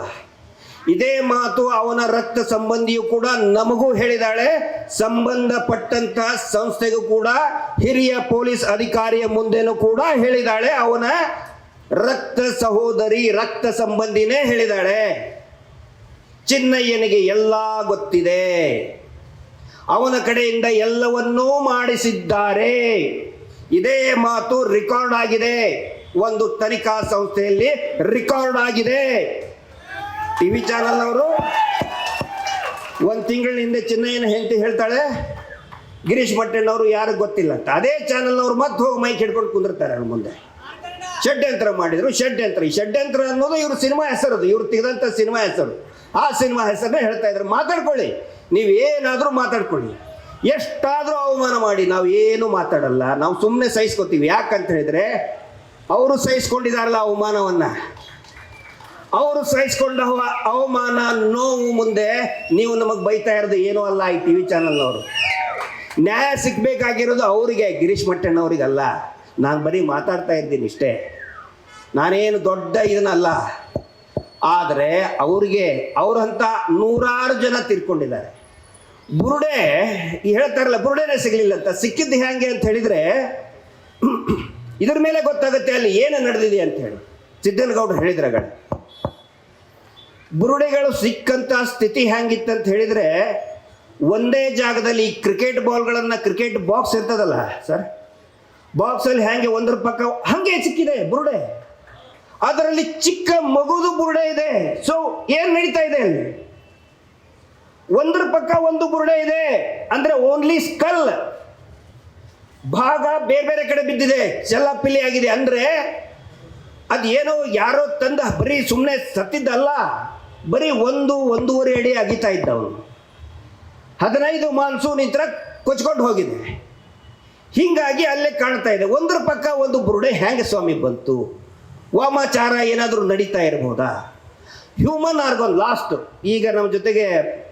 ಇದೇ ಮಾತು ಅವನ ರಕ್ತ ಸಂಬಂಧಿಯು ಕೂಡ ನಮಗೂ ಹೇಳಿದಾಳೆ. ಸಂಬಂಧಪಟ್ಟಂತ ಸಂಸ್ಥೆಗೂ ಕೂಡ, ಹಿರಿಯ ಪೊಲೀಸ್ ಅಧಿಕಾರಿಯ ಮುಂದೆನೂ ಕೂಡ ಹೇಳಿದಾಳೆ. ಅವನ ರಕ್ತ ಸಹೋದರಿ, ರಕ್ತ ಸಂಬಂಧಿನೇ ಹೇಳಿದಾಳೆ. ಚಿನ್ನಯ್ಯನಿಗೆ ಎಲ್ಲ ಗೊತ್ತಿದೆ. ಅವನ ಕಡೆಯಿಂದ ಎಲ್ಲವನ್ನೂ ಮಾಡಿಸಿದ್ದಾರೆ. ಇದೇ ಮಾತು ರೆಕಾರ್ಡ್ ಆಗಿದೆ. ಒಂದು ತನಿಖಾ ಸಂಸ್ಥೆಯಲ್ಲಿ ರೆಕಾರ್ಡ್ ಆಗಿದೆ. ಟಿವಿ ಚಾನಲ್ ಅವರು ಒಂದು ತಿಂಗಳ ಹಿಂದೆ ಚಿನ್ನಯ್ಯನ ಹೆಂಡತಿ ಹೇಳ್ತಾಳೆ, ಗಿರೀಶ್ ಮಟ್ಟಣ್ಣವರು ಯಾರು ಗೊತ್ತಿಲ್ಲ ಅಂತ. ಅದೇ ಚಾನಲ್ ಅವರು ಮತ್ತೆ ಹೋಗಿ ಮೈಕ್ ಹಿಡ್ಕೊಂಡು ಕುಂದಿರ್ತಾರೆ ಅವ್ರ ಮುಂದೆ. ಷಡ್ಯಂತ್ರ ಮಾಡಿದ್ರು, ಷಡ್ಯಂತ್ರ. ಈ ಷಡ್ಯಂತ್ರ ಅನ್ನೋದು ಇವ್ರ ಸಿನಿಮಾ ಹೆಸರು ಇವ್ರು ತೆಗೆದಂಥ ಸಿನಿಮಾ ಹೆಸರು. ಆ ಸಿನಿಮಾ ಹೆಸರನ್ನೇ ಹೇಳ್ತಾ ಇದ್ರು. ಮಾತಾಡ್ಕೊಳ್ಳಿ. ನೀವು ಏನಾದರೂ ಮಾತಾಡ್ಕೊಳ್ಳಿ. ಎಷ್ಟಾದರೂ ಅವಮಾನ ಮಾಡಿ ನಾವು ಏನು ಮಾತಾಡಲ್ಲ. ನಾವು ಸುಮ್ಮನೆ ಸಹಿಸ್ಕೊತೀವಿ. ಯಾಕಂತ ಹೇಳಿದ್ರೆ, ಅವರು ಸಹಿಸ್ಕೊಂಡಿದಾರಲ್ಲ ಅವಮಾನವನ್ನು. ಅವರು ಸಹಿಸ್ಕೊಂಡ ಅವ- ಅವಮಾನ, ನೋವು ಮುಂದೆ ನೀವು ನಮಗೆ ಬೈತಾ ಇರೋದು ಏನೂ ಅಲ್ಲ ಈ ಟಿ ವಿ ಚಾನಲ್ನವರು. ನ್ಯಾಯ ಸಿಗಬೇಕಾಗಿರೋದು ಅವರಿಗೆ, ಗಿರೀಶ್ ಮಟ್ಟಣ್ಣವ್ರಿಗಲ್ಲ. ನಾನು ಬರೀ ಮಾತಾಡ್ತಾ ಇದ್ದೀನಿ ಇಷ್ಟೇ. ನಾನೇನು ದೊಡ್ಡ ಇದನ್ನಲ್ಲ. ಆದರೆ ಅವ್ರಿಗೆ ಅವ್ರಂಥ ನೂರಾರು ಜನ ತೀರ್ಕೊಂಡಿದ್ದಾರೆ. ಬುರುಡೆ ಹೇಳ್ತಾರಲ್ಲ, ಬುರುಡೆನೇ ಸಿಗಲಿಲ್ಲ ಅಂತ. ಸಿಕ್ಕಿದ್ದು ಹೇಗೆ ಅಂತ ಹೇಳಿದರೆ, ಇದ್ರ ಮೇಲೆ ಗೊತ್ತಾಗುತ್ತೆ ಅಲ್ಲಿ ಏನು ನಡೆದಿದೆ ಅಂತ ಹೇಳಿ. ಸಿದ್ದನಗೌಡರು ಹೇಳಿದ್ರಗಳ ಬುರುಡೆಗಳು ಸಿಕ್ಕಂತ ಸ್ಥಿತಿ ಹೆಂಗಿತ್ತಂತ ಹೇಳಿದ್ರೆ, ಒಂದೇ ಜಾಗದಲ್ಲಿ ಕ್ರಿಕೆಟ್ ಬಾಲ್ಗಳನ್ನು, ಕ್ರಿಕೆಟ್ ಬಾಕ್ಸ್ ಇರ್ತದಲ್ಲ, ಸರ್? ಬಾಕ್ಸಲ್ಲಿ ಹ್ಯಾಂಗೆ ಒಂದ್ರ ಪಕ್ಕ, ಹಂಗೆ ಸಿಕ್ಕಿದೆ ಬುರುಡೆ. ಅದರಲ್ಲಿ ಚಿಕ್ಕ ಮಗುದು ಬುರುಡೆ ಇದೆ. ಸೊ ಏನ್ ನಡೀತಾ ಇದೆ ಅಲ್ಲಿ? ಒಂದ್ರ ಪಕ್ಕ ಒಂದು ಬುರುಡೆ ಇದೆ. ಅಂದ್ರೆ ಓನ್ಲಿ ಸ್ಕಲ್ ಭಾಗ ಬೇರೆ ಬೇರೆ ಕಡೆ ಬಿದ್ದಿದೆ. ಚೆಲ್ಲಾಪಿಲ್ಲಿ ಆಗಿದೆ. ಅಂದ್ರೆ ಅದೇನೋ ಯಾರೋ ತಂದ ಬರೀ ಸುಮ್ಮನೆ ಸತ್ತಿದ್ದಲ್ಲ. ಬರೀ ಒಂದು, ಒಂದೂವರೆ ಅಡಿ ಅಗಿತಾ ಇದ್ದ ಅವನು ಹದಿನೈದು ಮಾನ್ಸೂನ್ ಇಂತ್ರ ಕೊಚ್ಕೊಂಡು ಹೋಗಿದೆ. ಹೀಗಾಗಿ ಅಲ್ಲೇ ಕಾಣ್ತಾ ಇದೆ. ಒಂದ್ರ ಪಕ್ಕ ಒಂದು ಬುರುಡೆ ಹ್ಯಾಂಗ ಸ್ವಾಮಿ ಬಂತು. ವಾಮಾಚಾರ ಏನಾದರೂ ನಡೀತಾ ಇರಬಹುದಾ ಹ್ಯೂಮನ್ ಆರ್ಗನ್ ಲಾಸ್ಟ್ ಈಗ ನಮ್ಮ ಜೊತೆಗೆ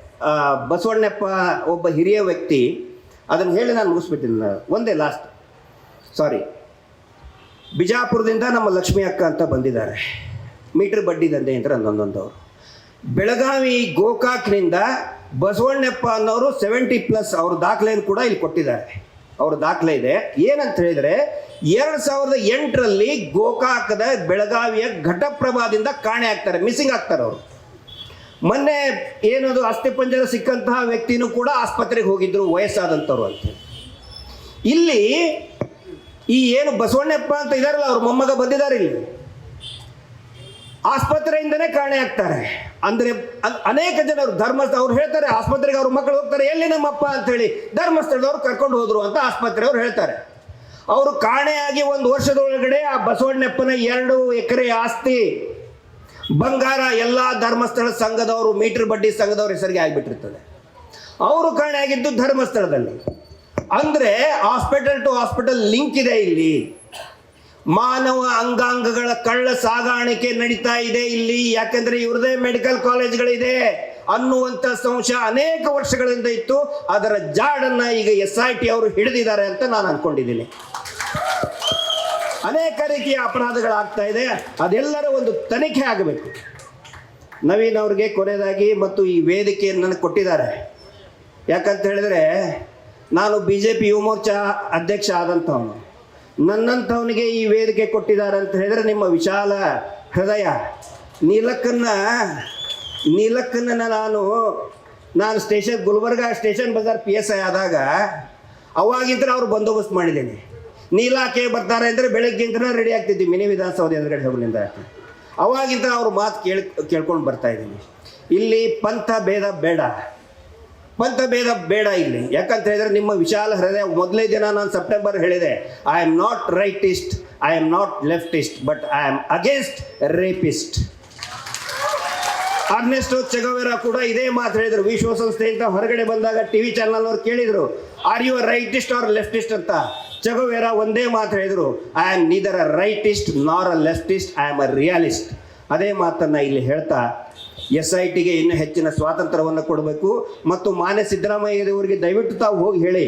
ಬಸವಣ್ಣಪ್ಪ ಒಬ್ಬ ಹಿರಿಯ ವ್ಯಕ್ತಿ, ಅದನ್ನು ಹೇಳಿ ನಾನು ಮುಗಿಸ್ಬಿಟ್ಟಿಲ್ಲ. ಒಂದೇ ಲಾಸ್ಟ್ ಸಾರಿ ಬಿಜಾಪುರದಿಂದ ನಮ್ಮ ಲಕ್ಷ್ಮಿ ಅಕ್ಕ ಅಂತ ಬಂದಿದ್ದಾರೆ. ಮೀಟರ್ ಬಡ್ಡಿ ದಂಧೆ ಅಂತ ಒಂದೊಂದವರು ಬೆಳಗಾವಿ ಗೋಕಾಕ್ನಿಂದ ಬಸವಣ್ಣಪ್ಪ ಅನ್ನೋರು ಸೆವೆಂಟಿ ಪ್ಲಸ್ ಅವ್ರ ದಾಖಲೆಯನ್ನು ಕೂಡ ಇಲ್ಲಿ ಕೊಟ್ಟಿದ್ದಾರೆ. ಅವ್ರ ದಾಖಲೆ ಇದೆ. ಏನಂತ ಹೇಳಿದ್ರೆ, ಎರಡು ಸಾವಿರದ ಎಂಟರಲ್ಲಿ ಗೋಕಾಕದ ಬೆಳಗಾವಿಯ ಘಟಪ್ರಭಾದಿಂದ ಕಾಣೆ ಆಗ್ತಾರೆ ಮಿಸ್ಸಿಂಗ್ ಆಗ್ತಾರೆ ಅವರು. ಮೊನ್ನೆ ಏನದು ಅಸ್ಥಿಪಂಜರ ಸಿಕ್ಕಂತಹ ವ್ಯಕ್ತಿನೂ ಕೂಡ ಆಸ್ಪತ್ರೆಗೆ ಹೋಗಿದ್ರು, ವಯಸ್ಸಾದಂಥವ್ರು ಅಂತ. ಇಲ್ಲಿ ಈ ಏನು ಬಸವಣ್ಣಪ್ಪ ಅಂತ ಇದಾರಲ್ಲ, ಅವ್ರ ಮೊಮ್ಮಗ ಬಂದಿದ್ದಾರೆ ಇಲ್ಲಿ. ಆಸ್ಪತ್ರೆಯಿಂದನೇ ಕಾಣೆ ಆಗ್ತಾರೆ. ಅಂದ್ರೆ ಅನೇಕ ಜನರು, ಧರ್ಮಸ್ಥ, ಅವ್ರು ಹೇಳ್ತಾರೆ, ಆಸ್ಪತ್ರೆಗೆ ಅವ್ರ ಮಕ್ಕಳು ಹೋಗ್ತಾರೆ, ಎಲ್ಲಿ ನಮ್ಮಪ್ಪ ಅಂತ ಹೇಳಿ ಧರ್ಮಸ್ಥಳದವ್ರು ಕರ್ಕೊಂಡು ಹೋದ್ರು ಅಂತ ಆಸ್ಪತ್ರೆಯವ್ರು ಹೇಳ್ತಾರೆ. ಅವರು ಕಾಣೆಯಾಗಿ ಒಂದು ವರ್ಷದೊಳಗಡೆ ಆ ಬಸವಣ್ಣಪ್ಪನ ಎರಡು ಎಕರೆ ಆಸ್ತಿ ಬಂಗಾರ ಎಲ್ಲ ಧರ್ಮಸ್ಥಳ ಸಂಘದವರು, ಮೀಟರ್ ಬಡ್ಡಿ ಸಂಘದವ್ರ ಹೆಸರಿಗೆ ಆಗಿಬಿಟ್ಟಿರ್ತದೆ. ಅವರು ಕಾಣೆಯಾಗಿದ್ದು ಧರ್ಮಸ್ಥಳದಲ್ಲಿ. ಅಂದ್ರೆ ಹಾಸ್ಪಿಟಲ್ ಟು ಹಾಸ್ಪಿಟಲ್ ಲಿಂಕ್ ಇದೆ ಇಲ್ಲಿ. ಮಾನವ ಅಂಗಾಂಗಗಳ ಕಳ್ಳ ಸಾಗಾಣಿಕೆ ನಡೀತಾ ಇದೆ ಇಲ್ಲಿ. ಯಾಕಂದ್ರೆ ಇವ್ರದೇ ಮೆಡಿಕಲ್ ಕಾಲೇಜ್ಗಳಿದೆ ಅನ್ನುವಂಥ ಸಂಶಯ ಅನೇಕ ವರ್ಷಗಳಿಂದ ಇತ್ತು. ಅದರ ಜಾಡನ್ನ ಈಗ ಎಸ್ ಐ ಟಿ ಅವರು ಹಿಡಿದಿದ್ದಾರೆ ಅಂತ ನಾನು ಅನ್ಕೊಂಡಿದ್ದೀನಿ. ಅನೇಕ ರೀತಿಯ ಅಪರಾಧಗಳಾಗ್ತಾ ಇದೆ. ಅದೆಲ್ಲರ ಒಂದು ತನಿಖೆ ಆಗಬೇಕು. ನವೀನ್ ಅವ್ರಿಗೆ ಕೊನೆಯದಾಗಿ ಮತ್ತು ಈ ವೇದಿಕೆಯನ್ನು ನನಗೆ ಕೊಟ್ಟಿದ್ದಾರೆ. ಯಾಕಂತ ಹೇಳಿದ್ರೆ, ನಾನು B J P Yuva Morcha ಅಧ್ಯಕ್ಷ ಆದಂಥವನು. ನನ್ನಂಥವನಿಗೆ ಈ ವೇದಿಕೆ ಕೊಟ್ಟಿದ್ದಾರೆ ಅಂತ ಹೇಳಿದ್ರೆ ನಿಮ್ಮ ವಿಶಾಲ ಹೃದಯ. ನೀಲಕ್ಕನ್ನ ನೀಲಕ್ಕನ್ನ ನಾನು ನಾನು station, Gulbarga station Bazar P S I ಆದಾಗ ಅವಾಗಿದ್ರೆ ಅವ್ರು ಬಂದೋಬಸ್ತ್ ಮಾಡಿದ್ದೀನಿ. ನೀಲಾಕೆ ಬರ್ತಾರೆ ಅಂದರೆ ಬೆಳಗ್ಗಿಂತ ರೆಡಿ ಆಗ್ತಿದ್ವಿ. ಮಿನಿ ವಿಧಾನಸೌಧ ಎದುರುಗಡೆ ಹೋಗಲಿಂದ ಅವಾಗಿಂದ ಅವ್ರ ಮಾತು ಕೇಳಿ, ಕೇಳ್ಕೊಂಡು ಬರ್ತಾ ಇದ್ದೀನಿ. ಇಲ್ಲಿ ಪಂಥ ಭೇದ ಬೇಡ. ಪಂಥ ಭೇದ ಬೇಡ ಇಲ್ಲಿ. ಯಾಕಂತ ಹೇಳಿದ್ರೆ ನಿಮ್ಮ ವಿಶಾಲ ಹೃದಯ ಮೊದಲೇ ದಿನ ನಾನು ಸೆಪ್ಟೆಂಬರ್ ಹೇಳಿದೆ. I am not rightist I am not leftist but I am against rapist Ernesto Che Guevara ಕೂಡ ಇದೇ ಮಾತು ಹೇಳಿದ್ರು. ವಿಶ್ವಸಂಸ್ಥೆಯಿಂದ ಹೊರಗಡೆ ಬಂದಾಗ ಟಿವಿ ಚಾನಲ್ ಅವ್ರು ಕೇಳಿದ್ರು are you rightist or leftist ಅಂತ. ಚೆಗವೆರಾ ಒಂದೇ ಮಾತು ಹೇಳಿದ್ರು I am neither a rightist nor a leftist I am a realist ಅದೇ ಮಾತನ್ನು ಇಲ್ಲಿ ಹೇಳ್ತಾ ಎಸ್ ಐ ಟಿಗೆ ಇನ್ನೂ ಹೆಚ್ಚಿನ ಸ್ವಾತಂತ್ರ್ಯವನ್ನು ಕೊಡಬೇಕು. ಮತ್ತು ಮಾನ್ಯ ಸಿದ್ದರಾಮಯ್ಯದವರಿಗೆ ದಯವಿಟ್ಟು ತಾವು ಹೋಗಿ ಹೇಳಿ,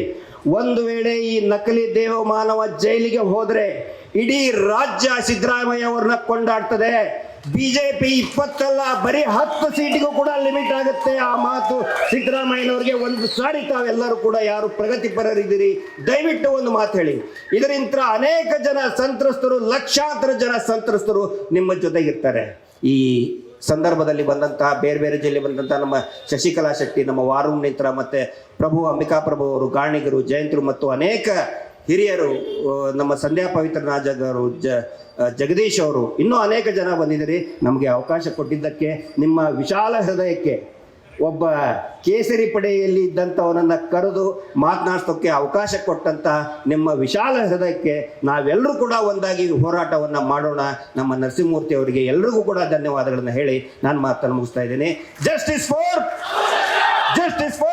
ಒಂದು ವೇಳೆ ಈ ನಕಲಿ ದೇವ ಮಾನವ ಜೈಲಿಗೆ ಹೋದರೆ ಇಡೀ ರಾಜ್ಯ ಸಿದ್ದರಾಮಯ್ಯ ಅವ್ರನ್ನ ಕೊಂಡಾಡ್ತದೆ. ಬಿಜೆಪಿ ಇಪ್ಪತ್ತಲ್ಲ, ಬರೀ ಹತ್ತು ಸೀಟಿಗೂ ಕೂಡ ಲಿಮಿಟ್ ಆಗುತ್ತೆ. ಆ ಮಾತು ಸಿದ್ದರಾಮಯ್ಯನವರಿಗೆ ಒಂದು ಸಾರಿ ತಾವೆಲ್ಲರೂ ಕೂಡ ಯಾರು ಪ್ರಗತಿಪರರಿದ್ದೀರಿ ದಯವಿಟ್ಟು ಒಂದು ಮಾತು ಹೇಳಿ. ಇದರಿಂದ ಅನೇಕ ಜನ ಸಂತ್ರಸ್ತರು, ಲಕ್ಷಾಂತರ ಜನ ಸಂತ್ರಸ್ತರು ನಿಮ್ಮ ಜೊತೆಗಿರ್ತಾರೆ. ಈ ಸಂದರ್ಭದಲ್ಲಿ ಬಂದಂತಹ, ಬೇರೆ ಬೇರೆ ಜಿಲ್ಲೆ ಬಂದಂತಹ ನಮ್ಮ ಶಶಿಕಲಾ ಶೆಟ್ಟಿ, ನಮ್ಮ ವಾರುಣ್ ನೇತ್ರ, ಮತ್ತೆ ಪ್ರಭು ಅಂಬಿಕಾ ಪ್ರಭು ಅವರು, ಗಾಣಿಗರು, ಜಯಂತರು ಮತ್ತು ಅನೇಕ ಹಿರಿಯರು ನಮ್ಮ ಸಂಧ್ಯಾ ಪವಿತ್ರ ರಾಜಗರು, ಜ ಜಗದೀಶ್ ಅವರು, ಇನ್ನೂ ಅನೇಕ ಜನ ಬಂದಿದ್ದೀರಿ. ನಮಗೆ ಅವಕಾಶ ಕೊಟ್ಟಿದ್ದಕ್ಕೆ, ನಿಮ್ಮ ವಿಶಾಲ ಹೃದಯಕ್ಕೆ ಒಬ್ಬ ಕೇಸರಿ ಪಡೆಯಲ್ಲಿ ಇದ್ದಂಥವನನ್ನು ಕರೆದು ಮಾತನಾಡ್ಸೋಕ್ಕೆ ಅವಕಾಶ ಕೊಟ್ಟಂತ ನಿಮ್ಮ ವಿಶಾಲ ಹೃದಯಕ್ಕೆ ನಾವೆಲ್ಲರೂ ಕೂಡ ಒಂದಾಗಿ ಹೋರಾಟವನ್ನು ಮಾಡೋಣ. ನಮ್ಮ ನರಸಿಂಹಮೂರ್ತಿ ಅವರಿಗೆ ಎಲ್ರಿಗೂ ಕೂಡ ಧನ್ಯವಾದಗಳನ್ನು ಹೇಳಿ ನಾನು ಮಾತನ್ನು ಮುಗಿಸ್ತಾ ಇದ್ದೀನಿ. Justice for justice for